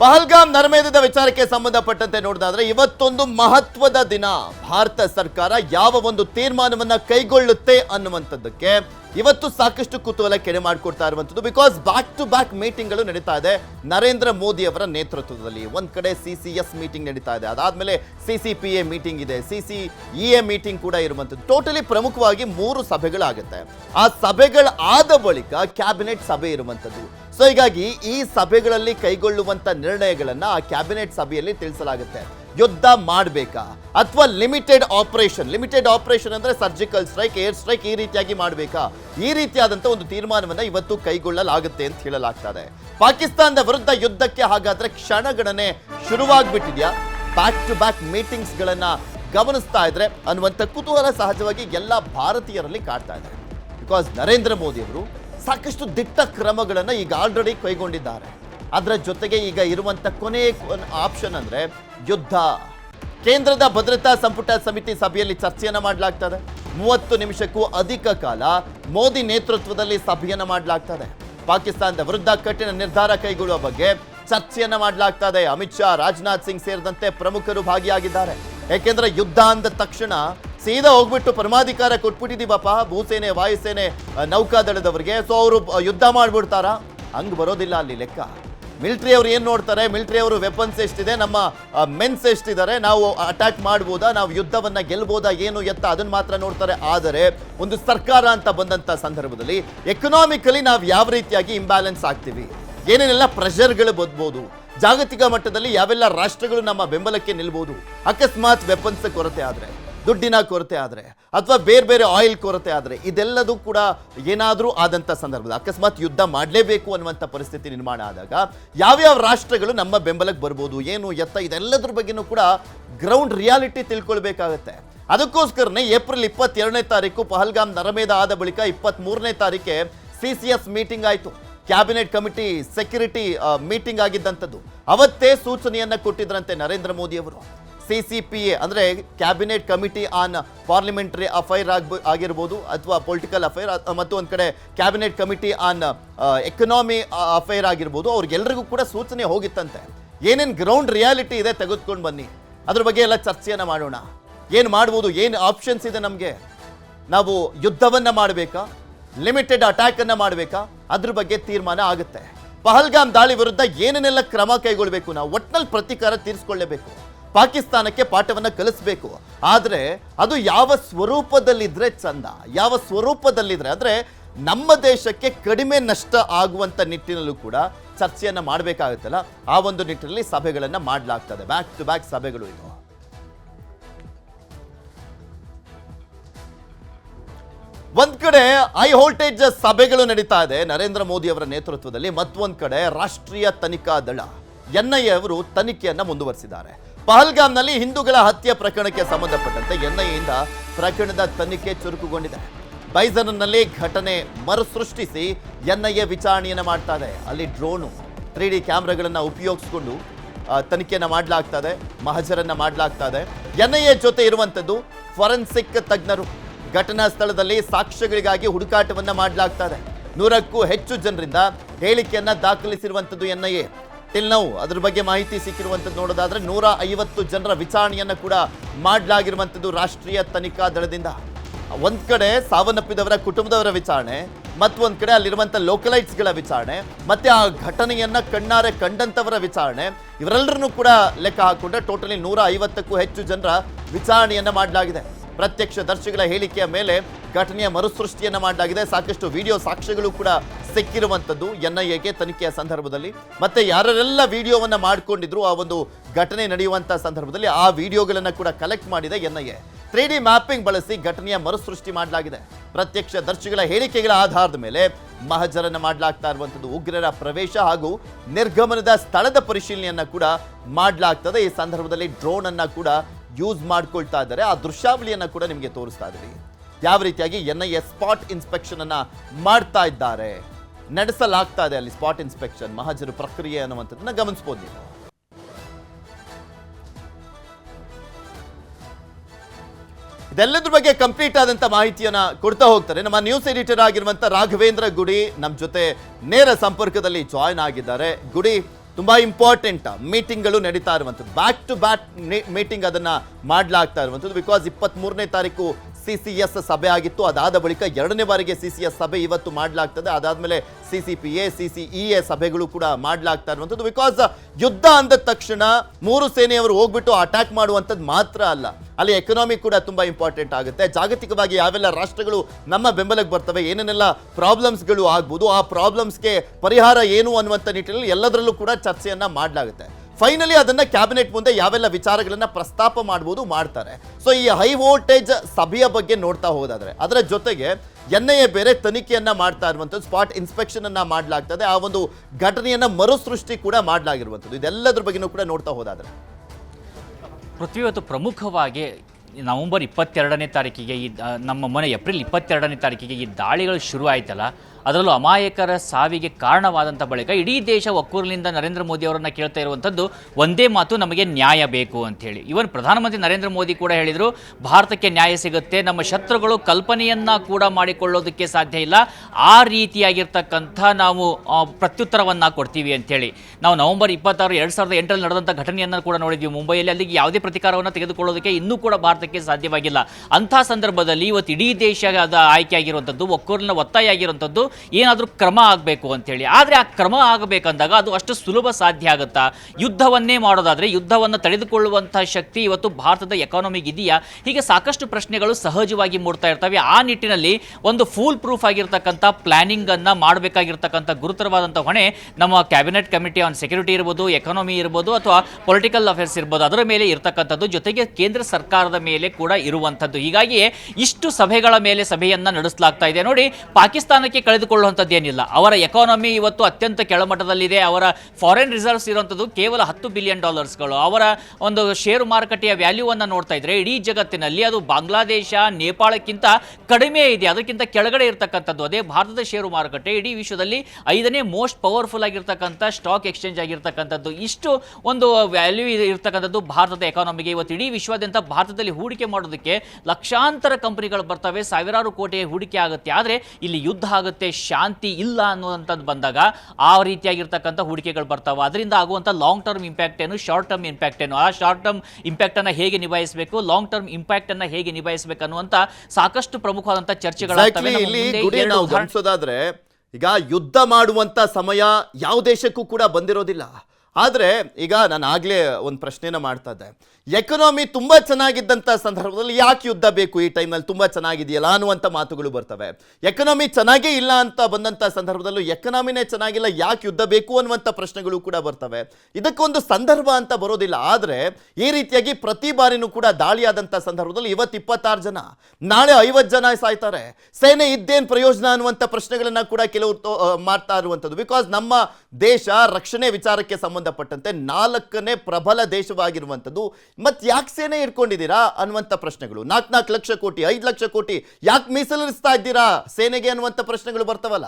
ಪಹಲ್ಗಾಮ್ ನರಮೇಧದ ವಿಚಾರಕ್ಕೆ ಸಂಬಂಧಪಟ್ಟಂತೆ ನೋಡಿದಾದ್ರೆ, ಇವತ್ತೊಂದು ಮಹತ್ವದ ದಿನ. ಭಾರತ ಸರ್ಕಾರ ಯಾವ ಒಂದು ತೀರ್ಮಾನವನ್ನ ಕೈಗೊಳ್ಳುತ್ತೆ ಅನ್ನುವಂಥದ್ದಕ್ಕೆ ಇವತ್ತು ಸಾಕಷ್ಟು ಕುತೂಹಲ ಕೆರೆ ಮಾಡಿಕೊಡ್ತಾ ಇರುವಂಥದ್ದು. ಬಿಕಾಸ್ ಬ್ಯಾಕ್ ಟು ಬ್ಯಾಕ್ ಮೀಟಿಂಗ್ಗಳು ನಡೀತಾ ಇದೆ. ನರೇಂದ್ರ ಮೋದಿ ಅವರ ನೇತೃತ್ವದಲ್ಲಿ ಒಂದ್ ಕಡೆ ಸಿ ಮೀಟಿಂಗ್ ನಡೀತಾ ಇದೆ. ಅದಾದ್ಮೇಲೆ C C P A meeting ಇದೆ. C C E A meeting ಕೂಡ ಇರುವಂಥದ್ದು. ಟೋಟಲಿ ಪ್ರಮುಖವಾಗಿ ಮೂರು ಸಭೆಗಳಾಗುತ್ತೆ. ಆ ಸಭೆಗಳಾದ ಬಳಿಕ ಕ್ಯಾಬಿನೆಟ್ ಸಭೆ ಇರುವಂಥದ್ದು. ಸೊ ಹೀಗಾಗಿ ಈ ಸಭೆಗಳಲ್ಲಿ ಕೈಗೊಳ್ಳುವಂತ ನಿರ್ಣಯಗಳನ್ನ ಆ ಕ್ಯಾಬಿನೆಟ್ ಸಭೆಯಲ್ಲಿ ತಿಳಿಸಲಾಗುತ್ತೆ. ಯುದ್ಧ ಮಾಡಬೇಕಾ? ಅಥವಾ ಲಿಮಿಟೆಡ್ ಆಪರೇಷನ್ ಲಿಮಿಟೆಡ್ ಆಪರೇಷನ್ ಅಂದ್ರೆ ಸರ್ಜಿಕಲ್ ಸ್ಟ್ರೈಕ್ ಏರ್ ಸ್ಟ್ರೈಕ್ ಈ ರೀತಿಯಾಗಿ ಮಾಡಬೇಕಾ? ಈ ರೀತಿಯಾದಂಥ ಒಂದು ತೀರ್ಮಾನವನ್ನ ಇವತ್ತು ಕೈಗೊಳ್ಳಲಾಗುತ್ತೆ ಅಂತ ಹೇಳಲಾಗ್ತದೆ. ಪಾಕಿಸ್ತಾನದ ವಿರುದ್ಧ ಯುದ್ಧಕ್ಕೆ ಹಾಗಾದ್ರೆ ಕ್ಷಣಗಣನೆ ಶುರುವಾಗ್ಬಿಟ್ಟಿದ್ಯಾ? ಬ್ಯಾಕ್ ಟು ಬ್ಯಾಕ್ ಮೀಟಿಂಗ್ಸ್ ಗಳನ್ನ ಗಮನಿಸ್ತಾ ಇದ್ರೆ ಅನ್ನುವಂಥ ಕುತೂಹಲ ಸಹಜವಾಗಿ ಎಲ್ಲ ಭಾರತೀಯರಲ್ಲಿ ಕಾಡ್ತಾ ಇದೆ. ಬಿಕಾಸ್ ನರೇಂದ್ರ ಮೋದಿ ಅವರು ಸಾಕಷ್ಟು ದಿಟ್ಟ ಕ್ರಮಗಳನ್ನು ಈಗ ಆಲ್ರೆಡಿ ಕೈಗೊಂಡಿದ್ದಾರೆ. ಅದರ ಜೊತೆಗೆ ಈಗ ಇರುವಂಥ ಕೊನೆ ಆಪ್ಷನ್ ಅಂದರೆ ಯುದ್ಧ. ಕೇಂದ್ರದ ಭದ್ರತಾ ಸಂಪುಟ ಸಮಿತಿ ಸಭೆಯಲ್ಲಿ ಚರ್ಚೆಯನ್ನು ಮಾಡಲಾಗ್ತದೆ. ಮೂವತ್ತು ನಿಮಿಷಕ್ಕೂ ಅಧಿಕ ಕಾಲ ಮೋದಿ ನೇತೃತ್ವದಲ್ಲಿ ಸಭೆಯನ್ನು ಮಾಡಲಾಗ್ತದೆ. ಪಾಕಿಸ್ತಾನದ ವಿರುದ್ಧ ಕಠಿಣ ನಿರ್ಧಾರ ಕೈಗೊಳ್ಳುವ ಬಗ್ಗೆ ಚರ್ಚೆಯನ್ನು ಮಾಡಲಾಗ್ತದೆ. ಅಮಿತ್ ಶಾ, ರಾಜನಾಥ್ ಸಿಂಗ್ ಸೇರಿದಂತೆ ಪ್ರಮುಖರು ಭಾಗಿಯಾಗಿದ್ದಾರೆ. ಏಕೆಂದರೆ ಯುದ್ಧ ಅಂದ ತಕ್ಷಣ ಸೀದಾ ಹೋಗ್ಬಿಟ್ಟು ಪರಮಾಧಿಕಾರ ಕೊಟ್ಬಿಟ್ಟಿದೀವಪ್ಪ ಭೂಸೇನೆ, ವಾಯುಸೇನೆ ನೌಕಾದಳದವರಿಗೆ. ಸೊ ಅವರು ಯುದ್ಧ ಮಾಡ್ಬಿಡ್ತಾರ? ಹಂಗ್ ಬರೋದಿಲ್ಲ ಅಲ್ಲಿ ಲೆಕ್ಕ. ಮಿಲಿಟರಿ ಅವರು ಏನು ನೋಡ್ತಾರೆ? ಮಿಲಿಟರಿ ಅವರು ವೆಪನ್ಸ್ ಎಷ್ಟಿದೆ? ನಮ್ಮ ಮೆನ್ಸ್ ಎಷ್ಟಿದ್ದಾರೆ? ನಾವು ಅಟ್ಯಾಕ್ ಮಾಡ್ಬೋದಾ? ನಾವು ಯುದ್ಧವನ್ನ ಗೆಲ್ಬೋದಾ? ಏನು ಎತ್ತ? ಅದನ್ನ ಮಾತ್ರ ನೋಡ್ತಾರೆ. ಆದರೆ, ಒಂದು ಸರ್ಕಾರ ಅಂತ ಬಂದಂತ ಸಂದರ್ಭದಲ್ಲಿ ಎಕನಾಮಿಕಲಿ ನಾವು ಯಾವ ರೀತಿಯಾಗಿ ಇಂಬ್ಯಾಲೆನ್ಸ್ ಆಗ್ತೀವಿ? ಏನೇನೆಲ್ಲ ಪ್ರೆಷರ್ಗಳು ಬದ್ಬೋದು ಜಾಗತಿಕ ಮಟ್ಟದಲ್ಲಿ ಯಾವೆಲ್ಲ ರಾಷ್ಟ್ರಗಳು ನಮ್ಮ ಬೆಂಬಲಕ್ಕೆ ನಿಲ್ಬೋದು? ಅಕಸ್ಮಾತ್ ವೆಪನ್ಸ್ ಕೊರತೆ ಆದ್ರೆ. ದುಡ್ಡಿನ ಕೊರತೆ ಆದರೆ ಅಥವಾ ಬೇರೆ ಬೇರೆ ಆಯಿಲ್ ಕೊರತೆ ಆದರೆ ಇದೆಲ್ಲದೂ ಕೂಡ ಏನಾದರೂ ಆದಂಥ ಸಂದರ್ಭದಲ್ಲಿ ಅಕಸ್ಮಾತ್ ಯುದ್ಧ ಮಾಡಲೇಬೇಕು ಅನ್ನುವಂಥ ಪರಿಸ್ಥಿತಿ ನಿರ್ಮಾಣ ಆದಾಗ ಯಾವ್ಯಾವ ರಾಷ್ಟ್ರಗಳು ನಮ್ಮ ಬೆಂಬಲಕ್ಕೆ ಬರ್ಬೋದು, ಏನು ಎತ್ತ, ಇದೆಲ್ಲದ್ರ ಬಗ್ಗೆನೂ ಕೂಡ ಗ್ರೌಂಡ್ ರಿಯಾಲಿಟಿ ತಿಳ್ಕೊಳ್ಬೇಕಾಗತ್ತೆ. ಅದಕ್ಕೋಸ್ಕರನೇ ಏಪ್ರಿಲ್ ಇಪ್ಪತ್ತೆರಡನೇ ತಾರೀಕು ಪಹಲ್ಗಾಮ್ ನರಮೇಧ ಆದ ಬಳಿಕ ಇಪ್ಪತ್ತ್ ಮೂರನೇ ತಾರೀಕೆ ಸಿ ಸಿ ಎಸ್ ಮೀಟಿಂಗ್ ಆಯಿತು. ಕ್ಯಾಬಿನೆಟ್ ಕಮಿಟಿ ಸೆಕ್ಯೂರಿಟಿ ಮೀಟಿಂಗ್ ಆಗಿದ್ದಂಥದ್ದು. ಅವತ್ತೇ ಸೂಚನೆಯನ್ನ ಕೊಟ್ಟಿದ್ರಂತೆ ನರೇಂದ್ರ ಮೋದಿ ಅವರು. ಸಿ ಸಿ ಪಿ ಎ ಅಂದರೆ cabinet committee on parliamentary affair ಆಗ್ಬ ಆಗಿರ್ಬೋದು ಅಥವಾ ಪೊಲಿಟಿಕಲ್ ಅಫೈರ್ ಮತ್ತು ಒಂದು ಕಡೆ cabinet committee on economy affair ಆಗಿರ್ಬೋದು. ಅವ್ರಿಗೆಲ್ಲರಿಗೂ ಕೂಡ ಸೂಚನೆ ಹೋಗಿತ್ತಂತೆ. ಏನೇನು ಗ್ರೌಂಡ್ ರಿಯಾಲಿಟಿ ಇದೆ ತೆಗೆದುಕೊಂಡು ಬನ್ನಿ. ಅದ್ರ ಬಗ್ಗೆ ಎಲ್ಲ ಚರ್ಚೆಯನ್ನು ಮಾಡೋಣ. ಏನು ಮಾಡ್ಬೋದು, ಏನು ಆಪ್ಷನ್ಸ್ ಇದೆ ನಮಗೆ? ನಾವು ಯುದ್ಧವನ್ನು ಮಾಡಬೇಕಾ? ಲಿಮಿಟೆಡ್ ಅಟ್ಯಾಕನ್ನು ಮಾಡಬೇಕಾ? ಅದ್ರ ಬಗ್ಗೆ ತೀರ್ಮಾನ ಆಗುತ್ತೆ. ಪಹಲ್ಗಾಮ್ ದಾಳಿ ವಿರುದ್ಧ ಏನೇನೆಲ್ಲ ಕ್ರಮ ಕೈಗೊಳ್ಳಬೇಕು ನಾವು? ಒಟ್ನಲ್ಲಿ ಪ್ರತೀಕಾರ ತೀರಿಸ್ಕೊಳ್ಳೇಬೇಕು. ಪಾಕಿಸ್ತಾನಕ್ಕೆ ಪಾಠವನ್ನು ಕಲಿಸಬೇಕು. ಆದರೆ ಅದು ಯಾವ ಸ್ವರೂಪದಲ್ಲಿದ್ದರೆ ಚಂದ, ಯಾವ ಸ್ವರೂಪದಲ್ಲಿದ್ದರೆ ಅಂದರೆ ನಮ್ಮ ದೇಶಕ್ಕೆ ಕಡಿಮೆ ನಷ್ಟ ಆಗುವಂಥ ನಿಟ್ಟಿನಲ್ಲೂ ಕೂಡ ಚರ್ಚೆಯನ್ನು ಮಾಡಬೇಕಾಗುತ್ತಲ್ಲ? ಆ ಒಂದು ನಿಟ್ಟಿನಲ್ಲಿ ಸಭೆಗಳನ್ನು ಮಾಡಲಾಗ್ತದೆ. ಬ್ಯಾಕ್ ಟು ಬ್ಯಾಕ್ ಸಭೆಗಳು ಇದು ಒಂದ್ ಕಡೆ ಹೈ ವೋಲ್ಟೇಜ್ ಸಭೆಗಳು ನಡೀತಾ ಇದೆ. ನರೇಂದ್ರ ಮೋದಿ ಅವರ ನೇತೃತ್ವದಲ್ಲಿ, ಮತ್ತೊಂದ್ ಕಡೆ ರಾಷ್ಟ್ರೀಯ ತನಿಖಾ ದಳ ಎನ್ಐಎ ಅವರು ತನಿಖೆಯನ್ನ ಮುಂದುವರಿಸಿದ್ದಾರೆ. ಪಹಲ್ಗಾಮ್ನಲ್ಲಿ ಹಿಂದೂಗಳ ಹತ್ಯೆ ಪ್ರಕರಣಕ್ಕೆ ಸಂಬಂಧಪಟ್ಟಂತೆ ಎನ್ಐಎಯಿಂದ ಪ್ರಕರಣದ ತನಿಖೆ ಚುರುಕುಗೊಂಡಿದೆ. ಬೈಸನ್ನಲ್ಲಿ ಘಟನೆ ಮರುಸೃಷ್ಟಿಸಿ ಎನ್ಐಎ ವಿಚಾರಣೆಯನ್ನು ಮಾಡ್ತಾ ಇದೆ. ಅಲ್ಲಿ ಡ್ರೋನು ತ್ರೀ ಡಿ ಕ್ಯಾಮ್ರಾಗಳನ್ನು ಉಪಯೋಗಿಸಿಕೊಂಡು ತನಿಖೆಯನ್ನ ಮಾಡಲಾಗ್ತಾ ಇದೆ, ಮಹಜರನ್ನು ಮಾಡಲಾಗ್ತಾ ಇದೆ. ಎನ್ಐಎ ಜೊತೆ ಇರುವಂಥದ್ದು ಫೊರೆನ್ಸಿಕ್ ತಜ್ಞರು. ಘಟನಾ ಸ್ಥಳದಲ್ಲಿ ಸಾಕ್ಷ್ಯಗಳಿಗಾಗಿ ಹುಡುಕಾಟವನ್ನು ಮಾಡಲಾಗ್ತಾ ಇದೆ. ನೂರಕ್ಕೂ ಹೆಚ್ಚು ಜನರಿಂದ ಹೇಳಿಕೆಯನ್ನು ದಾಖಲಿಸಿರುವಂಥದ್ದು ಎನ್ಐಎ. ಟಿಲ್ ನೌ, ಅದ್ರ ಬಗ್ಗೆ ಮಾಹಿತಿ ಸಿಕ್ಕಿರುವಂಥದ್ದು ನೋಡೋದಾದ್ರೆ ನೂರ ಐವತ್ತು ಜನರ ವಿಚಾರಣೆಯನ್ನ ಕೂಡ ಮಾಡಲಾಗಿರುವಂತದ್ದು ರಾಷ್ಟ್ರೀಯ ತನಿಖಾ ದಳದಿಂದ. ಒಂದ್ ಕಡೆ ಸಾವನ್ನಪ್ಪಿದವರ ಕುಟುಂಬದವರ ವಿಚಾರಣೆ ಮತ್ತೊಂದ್ ಕಡೆ ಅಲ್ಲಿರುವಂತ ಲೋಕಲೈಟ್ಸ್ಗಳ ವಿಚಾರಣೆ, ಮತ್ತೆ ಆ ಘಟನೆಯನ್ನ ಕಣ್ಣಾರೆ ಕಂಡಂತವರ ವಿಚಾರಣೆ ಇವರೆಲ್ಲರನ್ನು ಕೂಡ ಲೆಕ್ಕ ಹಾಕೊಂಡ್ರೆ ಟೋಟಲಿ ನೂರ ಐವತ್ತಕ್ಕೂ ಹೆಚ್ಚು ಜನರ ವಿಚಾರಣೆಯನ್ನ ಮಾಡಲಾಗಿದೆ. ಪ್ರತ್ಯಕ್ಷ ದರ್ಶಿಗಳ ಹೇಳಿಕೆಯ ಮೇಲೆ ಘಟನೆಯ ಮರುಸೃಷ್ಟಿಯನ್ನು ಮಾಡಲಾಗಿದೆ. ಸಾಕಷ್ಟು ವಿಡಿಯೋ ಸಾಕ್ಷ್ಯಗಳು ಕೂಡ ಸಿಕ್ಕಿರುವಂಥದ್ದು ಎನ್ಐಎಗೆ ತನಿಖೆಯ ಸಂದರ್ಭದಲ್ಲಿ. ಮತ್ತೆ ಯಾರೆಲ್ಲ ವಿಡಿಯೋವನ್ನು ಮಾಡ್ಕೊಂಡಿದ್ರು ಆ ಒಂದು ಘಟನೆ ನಡೆಯುವಂಥ ಸಂದರ್ಭದಲ್ಲಿ ಆ ವಿಡಿಯೋಗಳನ್ನು ಕೂಡ ಕಲೆಕ್ಟ್ ಮಾಡಿದೆ ಎನ್ಐಎ. ತ್ರೀ ಡಿ ಮ್ಯಾಪಿಂಗ್ ಬಳಸಿ ಘಟನೆಯ ಮರುಸೃಷ್ಟಿ ಮಾಡಲಾಗಿದೆ. ಪ್ರತ್ಯಕ್ಷ ದರ್ಶಿಗಳ ಹೇಳಿಕೆಗಳ ಆಧಾರದ ಮೇಲೆ ಮಹಜರನ್ನು ಮಾಡಲಾಗ್ತಾ ಇರುವಂಥದ್ದು ಉಗ್ರರ ಪ್ರವೇಶ ಹಾಗೂ ನಿರ್ಗಮನದ ಸ್ಥಳದ ಪರಿಶೀಲನೆಯನ್ನು ಕೂಡ ಮಾಡಲಾಗ್ತದೆ. ಈ ಸಂದರ್ಭದಲ್ಲಿ ಡ್ರೋನ್ ಅನ್ನ ಕೂಡ ಯೂಸ್ ಮಾಡ್ಕೊಳ್ತಾ ಇದ್ದಾರೆ. ಆ ದೃಶ್ಯಾವಳಿಯನ್ನು ಕೂಡ ನಿಮಗೆ ತೋರಿಸ್ತಾ ಇದ್ದೀವಿ ಯಾವ ರೀತಿಯಾಗಿ N I A spot inspection ಅನ್ನ ಮಾಡ್ತಾ ಇದ್ದಾರೆ. ನಡೆಸಲಾಗ್ತಾ ಇದೆ ಅಲ್ಲಿ ಸ್ಪಾಟ್ ಇನ್ಸ್ಪೆಕ್ಷನ್ ಮಹಜರು ಪ್ರಕ್ರಿಯೆ ಅನ್ನುವಂಥದ್ದನ್ನ ಗಮನಿಸಬಹುದು ನೀವು. ಇದೆಲ್ಲದ್ರ ಬಗ್ಗೆ ಕಂಪ್ಲೀಟ್ ಆದಂಥ ಮಾಹಿತಿಯನ್ನ ಕೊಡ್ತಾ ಹೋಗ್ತಾರೆ. ನಮ್ಮ ನ್ಯೂಸ್ ಎಡಿಟರ್ ಆಗಿರುವಂಥ ರಾಘವೇಂದ್ರ ಗುಡಿ ನಮ್ಮ ಜೊತೆ ನೇರ ಸಂಪರ್ಕದಲ್ಲಿ ಜಾಯ್ನ್ ಆಗಿದ್ದಾರೆ. ಗುಡಿ ತುಂಬಾ ಇಂಪಾರ್ಟೆಂಟ್ ಮೀಟಿಂಗ್ಗಳು ನಡೀತಾ ಇರುವಂಥದ್ದು. ಬ್ಯಾಕ್ ಟು ಬ್ಯಾಕ್ ಮೀಟಿಂಗ್ ಅದನ್ನ ಮಾಡಲಾಗ್ತಾ ಇರುವಂಥದ್ದು. ಬಿಕಾಸ್ ಇಪ್ಪತ್ತ್ ಮೂರನೇ ತಾರೀಕು ಸಿ ಸಿ ಎಸ್ ಸಭೆ ಆಗಿತ್ತು. ಅದಾದ ಬಳಿಕ ಎರಡನೇ ಬಾರಿಗೆ ಸಿ ಸಿ ಎಸ್ ಸಭೆ ಇವತ್ತು ಮಾಡಲಾಗ್ತದೆ. ಅದಾದ್ಮೇಲೆ C C P A C C E A ಸಭೆಗಳು ಕೂಡ ಮಾಡಲಾಗ್ತಾ ಇರುವಂಥದ್ದು. ಬಿಕಾಸ್ ಯುದ್ಧ ಅಂದ ತಕ್ಷಣ ಮೂರು ಸೇನೆಯವರು ಹೋಗ್ಬಿಟ್ಟು ಅಟ್ಯಾಕ್ ಮಾಡುವಂಥದ್ದು ಮಾತ್ರ ಅಲ್ಲ. ಅಲ್ಲಿ ಎಕನಾಮಿ ಕೂಡ ತುಂಬ ಇಂಪಾರ್ಟೆಂಟ್ ಆಗುತ್ತೆ. ಜಾಗತಿಕವಾಗಿ ಯಾವೆಲ್ಲ ರಾಷ್ಟ್ರಗಳು ನಮ್ಮ ಬೆಂಬಲಕ್ಕೆ ಬರ್ತವೆ, ಏನೇನೆಲ್ಲ ಪ್ರಾಬ್ಲಮ್ಸ್ಗಳು ಆಗ್ಬೋದು, ಆ ಪ್ರಾಬ್ಲಮ್ಸ್ಗೆ ಪರಿಹಾರ ಏನು ಅನ್ನುವಂಥ ನಿಟ್ಟಿನಲ್ಲಿ ಎಲ್ಲದರಲ್ಲೂ ಕೂಡ ಚರ್ಚೆಯನ್ನು ಮಾಡಲಾಗುತ್ತೆ. ಫೈನಲಿ ಅದನ್ನು ಕ್ಯಾಬಿನೆಟ್ ಮುಂದೆ ಯಾವೆಲ್ಲ ವಿಚಾರಗಳನ್ನು ಪ್ರಸ್ತಾಪ ಮಾಡ್ಬೋದು, ಮಾಡ್ತಾರೆ. ಸೊ ಈ ಹೈ ವೋಲ್ಟೇಜ್ ಸಭೆಯ ಬಗ್ಗೆ ನೋಡ್ತಾ ಹೋದಾದರೆ, ಅದರ ಜೊತೆಗೆ ಎನ್ ಐ ಎ ಬೇರೆ ತನಿಖೆಯನ್ನು ಮಾಡ್ತಾ ಇರುವಂಥದ್ದು ಸ್ಪಾಟ್ ಇನ್ಸ್ಪೆಕ್ಷನ್ ಅನ್ನ ಮಾಡಲಾಗ್ತದೆ. ಆ ಒಂದು ಘಟನೆಯನ್ನು ಮರುಸೃಷ್ಟಿ ಕೂಡ ಮಾಡಲಾಗಿರುವಂಥದ್ದು. ಇದೆಲ್ಲದ್ರ ಬಗ್ಗೆನೂ ಕೂಡ ನೋಡ್ತಾ ಹೋದಾದ್ರೆ. ಪೃಥ್ವಿ ಇವತ್ತು ಪ್ರಮುಖವಾಗಿ ನವೆಂಬರ್ ಇಪ್ಪತ್ತೆರಡನೇ ತಾರೀಕಿಗೆ ಈ ನಮ್ಮ ಮನೆ ಏಪ್ರಿಲ್ ಇಪ್ಪತ್ತೆರಡನೇ ತಾರೀಕಿಗೆ ಈ ದಾಳಿಗಳು ಶುರು ಆಯ್ತಲ್ಲ ಅದರಲ್ಲೂ ಅಮಾಯಕರ ಸಾವಿಗೆ ಕಾರಣವಾದಂಥ ಬಳಿಕ ಇಡೀ ದೇಶ ಒಕ್ಕೂರಿನಿಂದ ನರೇಂದ್ರ ಮೋದಿ ಅವರನ್ನು ಕೇಳ್ತಾ ಇರುವಂಥದ್ದು ಒಂದೇ ಮಾತು, ನಮಗೆ ನ್ಯಾಯ ಬೇಕು ಅಂತೇಳಿ ಇವನ್ ಪ್ರಧಾನಮಂತ್ರಿ ನರೇಂದ್ರ ಮೋದಿ ಕೂಡ ಹೇಳಿದರು, ಭಾರತಕ್ಕೆ ನ್ಯಾಯ ಸಿಗುತ್ತೆ, ನಮ್ಮ ಶತ್ರುಗಳು ಕಲ್ಪನೆಯನ್ನು ಕೂಡ ಮಾಡಿಕೊಳ್ಳೋದಕ್ಕೆ ಸಾಧ್ಯ ಇಲ್ಲ. ಆ ರೀತಿಯಾಗಿರ್ತಕ್ಕಂಥ ನಾವು ಪ್ರತ್ಯುತ್ತರವನ್ನು ಕೊಡ್ತೀವಿ ಅಂತೇಳಿ ನಾವು ನವೆಂಬರ್ ಇಪ್ಪತ್ತಾರು, ಎರಡು ಸಾವಿರದ ಎಂಟರಲ್ಲಿ ನಡೆದಂಥ ಘಟನೆಯನ್ನು ಕೂಡ ನೋಡಿದ್ವಿ. ಮುಂಬೈಯಲ್ಲಿ ಅಲ್ಲಿಗೆ ಯಾವುದೇ ಪ್ರತಿಕಾರವನ್ನು ತೆಗೆದುಕೊಳ್ಳೋದಕ್ಕೆ ಇನ್ನೂ ಕೂಡ ಭಾರತಕ್ಕೆ ಸಾಧ್ಯವಾಗಿಲ್ಲ. ಅಂಥ ಸಂದರ್ಭದಲ್ಲಿ ಇವತ್ತು ಇಡೀ ದೇಶದ ಆಯ್ಕೆ ಆಗಿರುವಂಥದ್ದು ಒಕ್ಕೂರಿನ ಒತ್ತಾಯ ಆಗಿರುವಂಥದ್ದು ಏನಾದರೂ ಕ್ರಮ ಆಗಬೇಕು ಅಂತೇಳಿ. ಆದರೆ ಆ ಕ್ರಮ ಆಗಬೇಕಂದಾಗ ಅದು ಅಷ್ಟು ಸುಲಭ ಸಾಧ್ಯ ಆಗುತ್ತಾ? ಯುದ್ಧವನ್ನೇ ಮಾಡೋದಾದರೆ ಯುದ್ಧವನ್ನು ತಡೆದುಕೊಳ್ಳುವಂಥ ಶಕ್ತಿ ಇವತ್ತು ಭಾರತದ ಎಕಾನಮಿಗೆ ಇದೆಯಾ? ಹೀಗೆ ಸಾಕಷ್ಟು ಪ್ರಶ್ನೆಗಳು ಸಹಜವಾಗಿ ಮೂಡ್ತಾ ಇರ್ತವೆ. ಆ ನಿಟ್ಟಿನಲ್ಲಿ ಒಂದು ಫೂಲ್ ಪ್ರೂಫ್ ಆಗಿರ್ತಕ್ಕಂಥ ಪ್ಲಾನಿಂಗ್ ಅನ್ನ ಮಾಡಬೇಕಾಗಿರ್ತಕ್ಕಂಥ ಗುರುತರವಾದಂಥ ಹೊಣೆ ನಮ್ಮ ಕ್ಯಾಬಿನೆಟ್ ಕಮಿಟಿ ಆನ್ ಸೆಕ್ಯೂರಿಟಿ ಇರ್ಬೋದು ಎಕಾನಮಿ ಇರ್ಬೋದು, ಅಥವಾ ಪೊಲಿಟಿಕಲ್ ಅಫೇರ್ಸ್ ಇರ್ಬೋದು, ಅದರ ಮೇಲೆ ಇರ್ತಕ್ಕಂಥದ್ದು. ಜೊತೆಗೆ ಕೇಂದ್ರ ಸರ್ಕಾರದ ಮೇಲೆ ಕೂಡ ಇರುವಂಥದ್ದು. ಹೀಗಾಗಿ ಇಷ್ಟು ಸಭೆಗಳ ಮೇಲೆ ಸಭೆಯನ್ನ ನಡೆಸಲಾಗ್ತಾ ಇದೆ. ನೋಡಿ, ಪಾಕಿಸ್ತಾನಕ್ಕೆ ಕಳೆದುಕೊಳ್ಳುವಂಥದ್ದು ಏನಿಲ್ಲ ಅವರ ಎಕಾನಮಿ ಇವತ್ತು ಅತ್ಯಂತ ಕೆಳಮಟ್ಟದಲ್ಲಿದೆ. ಅವರ ಫಾರಿನ್ ರಿಸರ್ವ್ಸ್ ಇರುವಂಥದ್ದು ಕೇವಲ ಹತ್ತು ಬಿಲಿಯನ್ ಡಾಲರ್ಸ್ಗಳು ಅವರ ಒಂದು ಷೇರು ಮಾರುಕಟ್ಟೆಯ ವ್ಯಾಲ್ಯೂವನ್ನು ನೋಡ್ತಾ ಇದ್ರೆ ಇಡೀ ಜಗತ್ತಿನಲ್ಲಿ ಅದು ಬಾಂಗ್ಲಾದೇಶ, ನೇಪಾಳಕ್ಕಿಂತ ಕಡಿಮೆ ಇದೆ. ಅದಕ್ಕಿಂತ ಕೆಳಗಡೆ ಇರತಕ್ಕಂಥದ್ದು. ಅದೇ ಭಾರತದ ಷೇರು ಮಾರುಕಟ್ಟೆ ಇಡೀ ವಿಶ್ವದಲ್ಲಿ ಐದನೇ ಮೋಸ್ಟ್ ಪವರ್ಫುಲ್ ಆಗಿರ್ತಕ್ಕಂಥ ಸ್ಟಾಕ್ ಎಕ್ಸ್ಚೇಂಜ್ ಆಗಿರ್ತಕ್ಕಂಥದ್ದು. ಇಷ್ಟು ಒಂದು ವ್ಯಾಲ್ಯೂ ಇರ್ತಕ್ಕಂಥದ್ದು ಭಾರತದ ಎಕಾನಮಿಗೆ ಇವತ್ತು ಇಡೀ ವಿಶ್ವಾದ್ಯಂತ ಭಾರತದಲ್ಲಿ ಹೂಡಿಕೆ ಮಾಡೋದಕ್ಕೆ ಲಕ್ಷಾಂತರ ಕಂಪನಿಗಳು ಬರ್ತವೆ. ಸಾವಿರಾರು ಕೋಟಿ ಹೂಡಿಕೆ ಆಗುತ್ತೆ. ಆದರೆ ಇಲ್ಲಿ ಯುದ್ಧ ಆಗುತ್ತೆ ಶಾಂತಿ ಇಲ್ಲ ಅನ್ನುವಂಥದ್ದು ಬಂದಾಗ ಆ ರೀತಿಯಾಗಿರ್ತಕ್ಕಂಥ ಹೂಡಿಕೆಗಳು ಬರ್ತಾವೆ. ಅದರಿಂದ ಆಗುವಂಥ ಲಾಂಗ್ ಟರ್ಮ್ ಇಂಪ್ಯಾಕ್ಟ್ ಏನು ಶಾರ್ಟ್ ಟರ್ಮ್ ಇಂಪ್ಯಾಕ್ಟ್ ಏನು? ಆ ಶಾರ್ಟ್ ಟರ್ಮ್ ಇಂಪ್ಯಾಕ್ಟನ್ನು ಅನ್ನ ಹೇಗೆ ನಿಭಾಯಿಸಬೇಕು ಲಾಂಗ್ ಟರ್ಮ್ ಇಂಪ್ಯಾಕ್ಟ್ ಅನ್ನ ಹೇಗೆ ನಿಭಾಯಿಸಬೇಕು ಅನ್ನುವಂಥ ಸಾಕಷ್ಟು ಪ್ರಮುಖವಾದಂಥ ಚರ್ಚೆಗಳು ಈಗ ಯುದ್ಧ ಮಾಡುವಂತ ಸಮಯ ಯಾವ ದೇಶಕ್ಕೂ ಕೂಡ ಬಂದಿರೋದಿಲ್ಲ. ಆದ್ರೆ ಈಗ ನಾನು ಆಗ್ಲೇ ಒಂದು ಪ್ರಶ್ನೆನ ಮಾಡ್ತಾ ಇದ್ದೆ. ಎಕನಾಮಿ ತುಂಬ ಚೆನ್ನಾಗಿದ್ದಂಥ ಸಂದರ್ಭದಲ್ಲಿ ಯಾಕೆ ಯುದ್ಧ ಬೇಕು ಈ ಟೈಮ್ನಲ್ಲಿ ತುಂಬಾ ಚೆನ್ನಾಗಿದೆಯಲ್ಲ ಅನ್ನುವಂಥ ಮಾತುಗಳು ಬರ್ತವೆ. ಎಕನಾಮಿ ಚೆನ್ನಾಗೇ ಇಲ್ಲ ಅಂತ ಬಂದಂತ ಸಂದರ್ಭದಲ್ಲೂ ಎಕನಾಮಿನೇ ಚೆನ್ನಾಗಿಲ್ಲ, ಯಾಕೆ ಯುದ್ಧ ಬೇಕು ಅನ್ನುವಂಥ ಪ್ರಶ್ನೆಗಳು ಕೂಡ ಬರ್ತವೆ. ಇದಕ್ಕೊಂದು ಸಂದರ್ಭ ಅಂತ ಬರೋದಿಲ್ಲ, ಆದ್ರೆ ಈ ರೀತಿಯಾಗಿ ಪ್ರತಿ ಬಾರಿನೂ ಕೂಡ ದಾಳಿಯಾದಂಥ ಸಂದರ್ಭದಲ್ಲಿ ಇವತ್ತು ಇಪ್ಪತ್ತಾರು ಜನ, ನಾಳೆ ಐವತ್ತು ಜನ ಸಾಯ್ತಾರೆ. ಸೇನೆ ಇದ್ದೇನು ಪ್ರಯೋಜನ ಅನ್ನುವಂಥ ಪ್ರಶ್ನೆಗಳನ್ನ ಕೂಡ ಕೆಲವರು ಮಾಡ್ತಾ ಇರುವಂಥದ್ದು. ಬಿಕಾಸ್ ನಮ್ಮ ದೇಶ ರಕ್ಷಣೆ ವಿಚಾರಕ್ಕೆ ಸಂಬಂಧಪಟ್ಟಂತೆ ನಾಲ್ಕನೇ ಪ್ರಬಲ ದೇಶವಾಗಿರುವಂಥದ್ದು ಮತ್ತೆ ಯಾಕೆ ಸೇನೆ ಇಟ್ಕೊಂಡಿದ್ದೀರಾ ಅನ್ನುವಂಥ ಪ್ರಶ್ನೆಗಳು. ನಾಲ್ಕು ನಾಲ್ಕು ಲಕ್ಷ ಕೋಟಿ, ಐದು ಲಕ್ಷ ಕೋಟಿ ಯಾಕೆ ಮೀಸಲಿರಿಸ್ತಾ ಇದ್ದೀರಾ? ಸೇನೆಗೆ ಅನ್ನುವಂಥ ಪ್ರಶ್ನೆಗಳು ಬರ್ತವಲ್ಲ.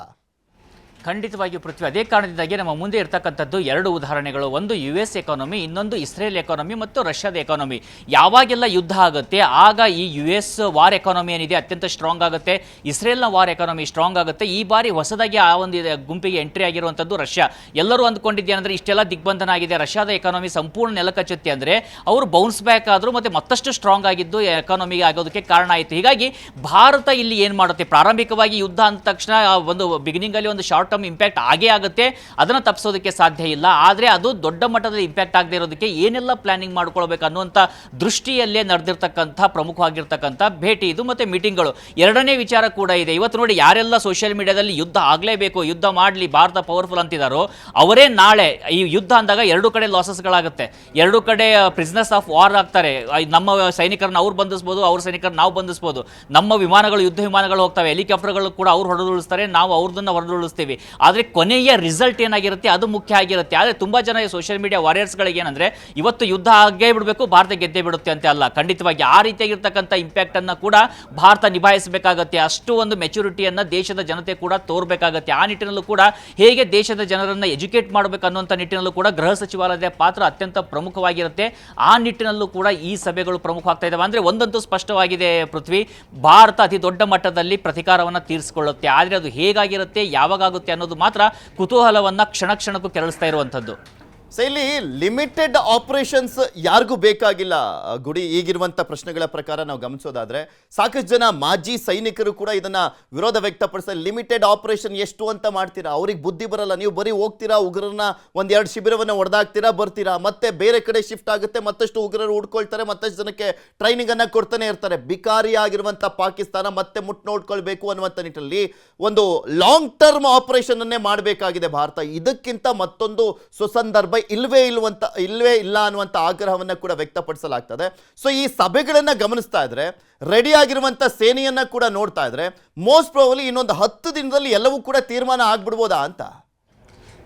ಖಂಡಿತವಾಗಿಯೂ ಪೃಥ್ವಿ. ಅದೇ ಕಾರಣದಿಂದಾಗಿ ನಮ್ಮ ಮುಂದೆ ಇರತಕ್ಕಂಥದ್ದು ಎರಡು ಉದಾಹರಣೆಗಳು. ಒಂದು ಯು ಎಸ್ ಎಕಾನಮಿ ಇನ್ನೊಂದು ಇಸ್ರೇಲ್ ಎಕಾನಮಿ ಮತ್ತು ರಷ್ಯಾದ ಎಕಾನಮಿ ಯಾವಾಗೆಲ್ಲ ಯುದ್ಧ ಆಗುತ್ತೆ, ಆಗ ಈ ಯು ಎಸ್ ವಾರ್ ಎಕಾನಮಿ ಏನಿದೆ ಅತ್ಯಂತ ಸ್ಟ್ರಾಂಗ್ ಆಗುತ್ತೆ. ಇಸ್ರೇಲ್ನ ವಾರ್ ಎಕಾನಮಿ ಸ್ಟ್ರಾಂಗ್ ಆಗುತ್ತೆ. ಈ ಬಾರಿ ಹೊಸದಾಗಿ ಆ ಒಂದು ಗುಂಪಿಗೆ ಎಂಟ್ರಿ ಆಗಿರುವಂಥದ್ದು ರಷ್ಯಾ ಎಲ್ಲರೂ ಅಂದ್ಕೊಂಡಿದ್ದೇನೆಂದರೆ ಇಷ್ಟೆಲ್ಲ ದಿಗ್ಬಂಧನ ಆಗಿದೆ. ರಷ್ಯಾದ ಎಕಾನಮಿ ಸಂಪೂರ್ಣ ನೆಲಕಚ್ಚುತ್ತೆ ಅಂದರೆ ಅವರು ಬೌನ್ಸ್ ಬ್ಯಾಕ್ ಆದರೂ ಮತ್ತು ಮತ್ತಷ್ಟು ಸ್ಟ್ರಾಂಗ್ ಆಗಿದ್ದು ಎಕಾನಮಿಗೆ ಆಗೋದಕ್ಕೆ ಕಾರಣ ಆಯಿತು. ಹೀಗಾಗಿ ಭಾರತ ಇಲ್ಲಿ ಏನು ಮಾಡುತ್ತೆ? ಪ್ರಾರಂಭಿಕವಾಗಿ ಯುದ್ಧ ಅಂದ ತಕ್ಷಣ ಒಂದು ಬಿಗಿನಿಂಗಲ್ಲಿ ಒಂದು ಶಾರ್ಟ್ ಟರ್ಮ್ ಇಂಪ್ಯಾಕ್ಟ್ ಆಗೇ ಆಗುತ್ತೆ, ಅದನ್ನು ತಪ್ಪಿಸೋದಕ್ಕೆ ಸಾಧ್ಯ ಇಲ್ಲ. ಆದರೆ ಅದು ದೊಡ್ಡ ಮಟ್ಟದಲ್ಲಿ ಇಂಪ್ಯಾಕ್ಟ್ ಆಗದೆ ಇರೋದಕ್ಕೆ ಏನೆಲ್ಲ ಪ್ಲಾನಿಂಗ್ ಮಾಡ್ಕೊಳ್ಬೇಕು ಅನ್ನುವಂಥ ದೃಷ್ಟಿಯಲ್ಲೇ ನಡೆದಿರ್ತಕ್ಕಂಥ, ಪ್ರಮುಖವಾಗಿರ್ತಕ್ಕಂಥ ಭೇಟಿ ಇದು ಮತ್ತು ಮೀಟಿಂಗ್ಗಳು. ಎರಡನೇ ವಿಚಾರ ಕೂಡ ಇದೆ. ಇವತ್ತು ನೋಡಿ ಯಾರೆಲ್ಲ ಸೋಷಿಯಲ್ ಮೀಡಿಯಾದಲ್ಲಿ ಯುದ್ಧ ಆಗಲೇಬೇಕು, ಯುದ್ಧ ಮಾಡಲಿ, ಭಾರತ ಪವರ್ಫುಲ್ ಅಂತಿದ್ದಾರೋ ಅವರೇ ನಾಳೆ ಈ ಯುದ್ಧ ಅಂದಾಗ ಎರಡು ಕಡೆ ಲಾಸಸ್ಗಳಾಗುತ್ತೆ ಎರಡು ಕಡೆ ಪ್ರಿಸ್ನೆಸ್ ಆಫ್ ವಾರ್ ಆಗ್ತಾರೆ. ನಮ್ಮ ಸೈನಿಕರನ್ನ ಅವ್ರು ಬಂಧಿಸ್ಬೋದು, ಅವ್ರ ಸೈನಿಕರನ್ನ ನಾವು ಬಂಧಿಸ್ಬೋದು. ನಮ್ಮ ವಿಮಾನಗಳು, ಯುದ್ಧ ವಿಮಾನಗಳು ಹೋಗ್ತವೆ. ಹೆಲಿಕಾಪ್ಟರ್ಗಳು ಕೂಡ ಅವ್ರು ಹೊಡೆದುಳಿಸ್ತಾರೆ ನಾವು ಅವ್ರದನ್ನ ಹೊಡೆದುಳಿಸ್ತೀವಿ ಆದರೆ ಕೊನೆಯ ರಿಸಲ್ಟ್ ಏನಾಗಿರುತ್ತೆ, ಅದು ಮುಖ್ಯ ಆಗಿರುತ್ತೆ. ಆದರೆ ತುಂಬ ಜನ ಸೋಷಿಯಲ್ ಮೀಡಿಯಾ ವಾರಿಯರ್ಸ್ಗಳಿಗೆ ಏನಂದ್ರೆ, ಇವತ್ತು ಯುದ್ಧ ಆಗೇ ಬಿಡಬೇಕು, ಭಾರತ ಗೆದ್ದೇ ಬಿಡುತ್ತೆ ಅಂತ ಅಲ್ಲ. ಖಂಡಿತವಾಗಿ ಆ ರೀತಿಯಾಗಿರ್ತಕ್ಕಂಥ ಇಂಪ್ಯಾಕ್ಟನ್ನು ಕೂಡ ಭಾರತ ನಿಭಾಯಿಸಬೇಕಾಗತ್ತೆ. ಅಷ್ಟು ಒಂದು ಮೆಚುರಿಟಿಯನ್ನು ದೇಶದ ಜನತೆ ಕೂಡ ತೋರಬೇಕಾಗತ್ತೆ. ಆ ನಿಟ್ಟಿನಲ್ಲೂ ಕೂಡ ಹೇಗೆ ದೇಶದ ಜನರನ್ನು ಎಜುಕೇಟ್ ಮಾಡಬೇಕು ಅನ್ನುವಂಥ ನಿಟ್ಟಿನಲ್ಲೂ ಕೂಡ ಗೃಹ ಸಚಿವಾಲಯದ ಪಾತ್ರ ಅತ್ಯಂತ ಪ್ರಮುಖವಾಗಿರುತ್ತೆ. ಆ ನಿಟ್ಟಿನಲ್ಲೂ ಕೂಡ ಈ ಸಭೆಗಳು ಪ್ರಮುಖವಾಗ್ತಾ ಇದ್ದಾವೆ ಅಂದ್ರೆ ಒಂದಂತೂ ಸ್ಪಷ್ಟವಾಗಿದೆ ಪೃಥ್ವಿ, ಭಾರತ ಅತಿ ದೊಡ್ಡ ಮಟ್ಟದಲ್ಲಿ ಪ್ರತಿಕಾರವನ್ನು ತೀರಿಸಿಕೊಳ್ಳುತ್ತೆ. ಆದರೆ ಅದು ಹೇಗಾಗಿರುತ್ತೆ ಯಾವಾಗುತ್ತೆ ಅನ್ನೋದು ಮಾತ್ರ ಕುತೂಹಲವನ್ನ ಕ್ಷಣ ಕ್ಷಣಕ್ಕೂ ಕೆರಳಿಸ್ತಾ ಇರುವಂಥದ್ದು. ಸೊ ಇಲ್ಲಿ ಲಿಮಿಟೆಡ್ ಆಪರೇಷನ್ಸ್ ಯಾರಿಗೂ ಬೇಕಾಗಿಲ್ಲ. ಗುಡಿ ಈಗಿರುವಂಥ ಪ್ರಶ್ನೆಗಳ ಪ್ರಕಾರ ನಾವು ಗಮನಿಸೋದಾದ್ರೆ ಸಾಕಷ್ಟು ಜನ ಮಾಜಿ ಸೈನಿಕರು ಕೂಡ ಇದನ್ನ ವಿರೋಧ ವ್ಯಕ್ತಪಡಿಸ್ತಾರೆ. ಲಿಮಿಟೆಡ್ ಆಪರೇಷನ್ ಎಷ್ಟು ಅಂತ ಮಾಡ್ತೀರಾ? ಅವ್ರಿಗೆ ಬುದ್ಧಿ ಬರಲ್ಲ. ನೀವು ಬರೀ ಹೋಗ್ತೀರಾ, ಉಗ್ರರನ್ನ ಒಂದೆರಡು ಶಿಬಿರವನ್ನ ಹೊಡೆದಾಕ್ತೀರಾ ಬರ್ತೀರಾ? ಮತ್ತೆ ಬೇರೆ ಕಡೆ ಶಿಫ್ಟ್ ಆಗುತ್ತೆ, ಮತ್ತಷ್ಟು ಉಗ್ರರು ಉಡ್ಕೊಳ್ತಾರೆ ಮತ್ತಷ್ಟು ಜನಕ್ಕೆ ಟ್ರೈನಿಂಗ್ ಅನ್ನ ಕೊಡ್ತಾನೆ ಇರ್ತಾರೆ. ಬಿಕಾರಿ ಆಗಿರುವಂತ ಪಾಕಿಸ್ತಾನ ಮತ್ತೆ ಮುಟ್ ನೋಡ್ಕೊಳ್ಬೇಕು ಅನ್ನುವಂಥ ನಿಟ್ಟಿನಲ್ಲಿ ಒಂದು ಲಾಂಗ್ ಟರ್ಮ್ ಆಪರೇಷನ್ ಅನ್ನೇ ಮಾಡಬೇಕಾಗಿದೆ ಭಾರತ. ಇದಕ್ಕಿಂತ ಮತ್ತೊಂದು ಸುಸಂದರ್ಭ ಇಲ್ವೇ ಇಲ್ವಂತ, ಇಲ್ವೇ ಇಲ್ಲ ಅನ್ನುವಂಥ ಆಗ್ರಹವನ್ನ ಕೂಡ ವ್ಯಕ್ತಪಡಿಸಲಾಗ್ತದೆ. ಸೊ ಈ ಸಭೆಗಳನ್ನು ಗಮನಿಸ್ತಾ ಇದ್ರೆ ರೆಡಿ ಆಗಿರುವಂತ ಸೇನೆಯನ್ನ ಕೂಡ ನೋಡ್ತಾ ಇದ್ರೆ ಮೋಸ್ಟ್ ಪ್ರಾಬಲಿ ಇನ್ನೊಂದು ಹತ್ತು ದಿನದಲ್ಲಿ ಎಲ್ಲವೂ ಕೂಡ ತೀರ್ಮಾನ ಆಗ್ಬಿಡ್ಬೋದಾ ಅಂತ?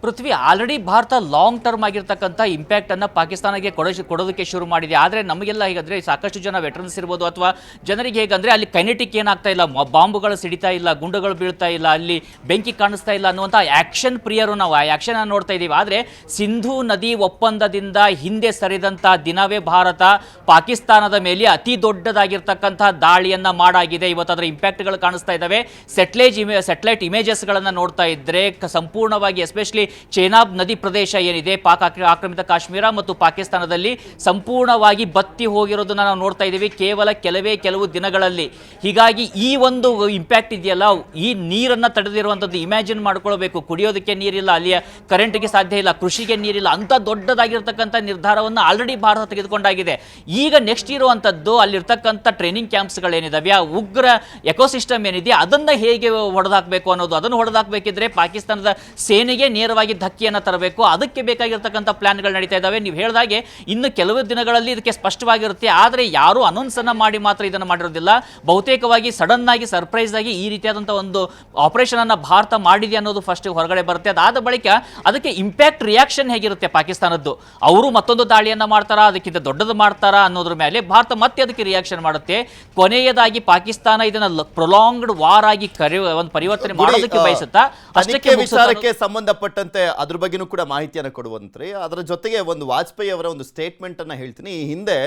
Prithvi already Bharat long term ಆಗಿರ್ತಕ್ಕಂಥ ಇಂಪ್ಯಾಕ್ಟ್ ಅನ್ನ ಪಾಕಿಸ್ತಾನಕ್ಕೆ ಕೊಡ ಕೊಡೋದಕ್ಕೆ ಶುರು ಮಾಡಿದೆ. ಆದರೆ ನಮಗೆಲ್ಲ ಹೇಗಂದ್ರೆ ಸಾಕಷ್ಟು ಜನ ವೆಟರನ್ಸ್ ಇರ್ಬೋದು ಅಥವಾ ಜನರಿಗೆ ಹೇಗಂದ್ರೆ ಅಲ್ಲಿ ಕೈನೆಟಿಕ್ ಏನಾಗ್ತಾ ಇಲ್ಲ. ಬಾಂಬುಗಳು ಸಿಡಿತಾ ಇಲ್ಲ, ಗುಂಡುಗಳು ಬೀಳ್ತಾ ಇಲ್ಲ, ಅಲ್ಲಿ ಬೆಂಕಿ ಕಾಣಿಸ್ತಾ ಇಲ್ಲ ಅನ್ನುವಂಥ ಆಕ್ಷನ್ ಪ್ರಿಯರು ನಾವು. ಆ ಆಕ್ಷನ್ ನೋಡ್ತಾ ಇದ್ದೀವಿ. ಆದರೆ ಸಿಂಧೂ ನದಿ ಒಪ್ಪಂದದಿಂದ ಹಿಂದೆ ಸರಿದಂಥ ದಿನವೇ ಭಾರತ ಪಾಕಿಸ್ತಾನದ ಮೇಲೆ ಅತಿ ದೊಡ್ಡದಾಗಿರ್ತಕ್ಕಂಥ ದಾಳಿಯನ್ನ ಮಾಡಾಗಿದೆ. ಇವತ್ತು ಅದರ ಇಂಪ್ಯಾಕ್ಟ್ಗಳು ಕಾಣಿಸ್ತಾ ಇದ್ದಾವೆ. ಸೆಟ್ಲೇಜ್ ಇಮೇ ಸೆಟ್ಲೈಟ್ ಇಮೇಜಸ್ಗಳನ್ನು ನೋಡ್ತಾ ಇದ್ರೆ ಸಂಪೂರ್ಣವಾಗಿ ಎಸ್ಪೆಷಲಿ ಚೇನಾಬ್ ನದಿ ಪ್ರದೇಶ ಏನಿದೆ, ಪಾಕ್ ಆಕ್ರಮಿತ ಕಾಶ್ಮೀರ ಮತ್ತು ಪಾಕಿಸ್ತಾನದಲ್ಲಿ ಸಂಪೂರ್ಣವಾಗಿ ಬತ್ತಿ ಹೋಗಿರೋದನ್ನ ನಾವು ನೋಡ್ತಾ ಇದ್ದೀವಿ, ಕೇವಲ ಕೆಲವೇ ಕೆಲವು ದಿನಗಳಲ್ಲಿ. ಹೀಗಾಗಿ ಈ ಒಂದು ಇಂಪ್ಯಾಕ್ಟ್ ಇದೆಯಲ್ಲ, ಈ ನೀರನ್ನ ತಡೆದಿರುವಂಥದ್ದು ಇಮ್ಯಾಜಿನ್ ಮಾಡ್ಕೊಳ್ಬೇಕು. ಕುಡಿಯೋದಕ್ಕೆ ನೀರಿಲ್ಲ, ಅಲ್ಲಿಯ ಕರೆಂಟ್ಗೆ ಸಾಧ್ಯ ಇಲ್ಲ, ಕೃಷಿಗೆ ನೀರಿಲ್ಲ ಅಂತ ದೊಡ್ಡದಾಗಿರ್ತಕ್ಕಂಥ ನಿರ್ಧಾರವನ್ನು ಆಲ್ರೆಡಿ ಭಾರತ ತೆಗೆದುಕೊಂಡಾಗಿದೆ. ಈಗ ನೆಕ್ಸ್ಟ್ ಇರುವಂಥದ್ದು, ಅಲ್ಲಿರ್ತಕ್ಕಂಥ ಟ್ರೈನಿಂಗ್ ಕ್ಯಾಂಪ್ಸ್ಗಳೇನಿದಾವೆ ಆ ಉಗ್ರ ಎಕೋಸಿಸ್ಟಮ್ ಏನಿದೆ, ಅದನ್ನ ಹೇಗೆ ಹೊಡೆದಾಕಬೇಕು ಅನ್ನೋದು, ಅದನ್ನು ಹೊಡೆದಾಕಬೇಕಿದ್ರೆ ಪಾಕಿಸ್ತಾನದ ಸೇನೆಗೆ ನೇರವಾಗಿ ಧಕ್ಕೆಯನ್ನು ತರಬೇಕು. ಅದಕ್ಕೆ ಬೇಕಾಗಿರ್ತಕ್ಕಂಥ ಪ್ಲ್ಯಾನ್ಗಳು ನಡೀತಾ ಇದ್ದಾವೆ. ನೀವು ಹೇಳಿದಾಗೆ ಇನ್ನು ಕೆಲವು ದಿನಗಳಲ್ಲಿ ಇದಕ್ಕೆ ಸ್ಪಷ್ಟವಾಗಿರುತ್ತೆ. ಆದರೆ ಯಾರು ಅನೌನ್ಸ್ ಅನ್ನ ಮಾಡಿ ಮಾತ್ರ ಇದನ್ನು ಮಾಡಿರೋದಿಲ್ಲ. ಬಹುತೇಕವಾಗಿ ಸಡನ್ ಆಗಿ ಸರ್ಪ್ರೈಸ್ ಆಗಿ ಈ ರೀತಿಯಾದಂಥ ಒಂದು ಆಪರೇಷನ್ ಅನ್ನು ಭಾರತ ಮಾಡಿದೆ ಅನ್ನೋದು ಫಸ್ಟ್ ಹೊರಗಡೆ ಬರುತ್ತೆ. ಅದಾದ ಬಳಿಕ ಅದಕ್ಕೆ ಇಂಪ್ಯಾಕ್ಟ್ ರಿಯಾಕ್ಷನ್ ಹೇಗಿರುತ್ತೆ ಪಾಕಿಸ್ತಾನದ್ದು? ಅವರು ಮತ್ತೊಂದು ದಾಳಿಯನ್ನ ಮಾಡ್ತಾರಾ? ಅದಕ್ಕಿಂತ ದೊಡ್ಡದು ಮಾಡ್ತಾರಾ ಅನ್ನೋದ್ರ ಮೇಲೆ ಭಾರತ ಮತ್ತೆ ಅದಕ್ಕೆ ರಿಯಾಕ್ಷನ್ ಮಾಡುತ್ತೆ. ಕೊನೆಯದಾಗಿ ಪಾಕಿಸ್ತಾನ ಇದನ್ನ ಪ್ರೊಲಾಂಗ್ಡ್ ವಾರ್ ಆಗಿ ಕರೆ ಒಂದು ಪರಿವರ್ತನೆ ಮಾಡೋದಕ್ಕೆ ಬಯಸುತ್ತಾ? ಅಷ್ಟಕ್ಕೆ ವಿಚಾರಕ್ಕೆ ಸಂಬಂಧಪಟ್ಟಂತೆ ಅದ್ರ ಬಗ್ಗೆನೂ ಕೂಡ ಮಾಹಿತಿಯನ್ನು ಕೊಡುವಂತ್ರಿ. ಅದರ ಜೊತೆಗೆ ಒಂದು ವಾಜಪೇಯಿ ಅವರ ಒಂದು ಸ್ಟೇಟ್ಮೆಂಟ್ ಅನ್ನ ಹೇಳ್ತೀನಿ. ಈ ಹಿಂದೆ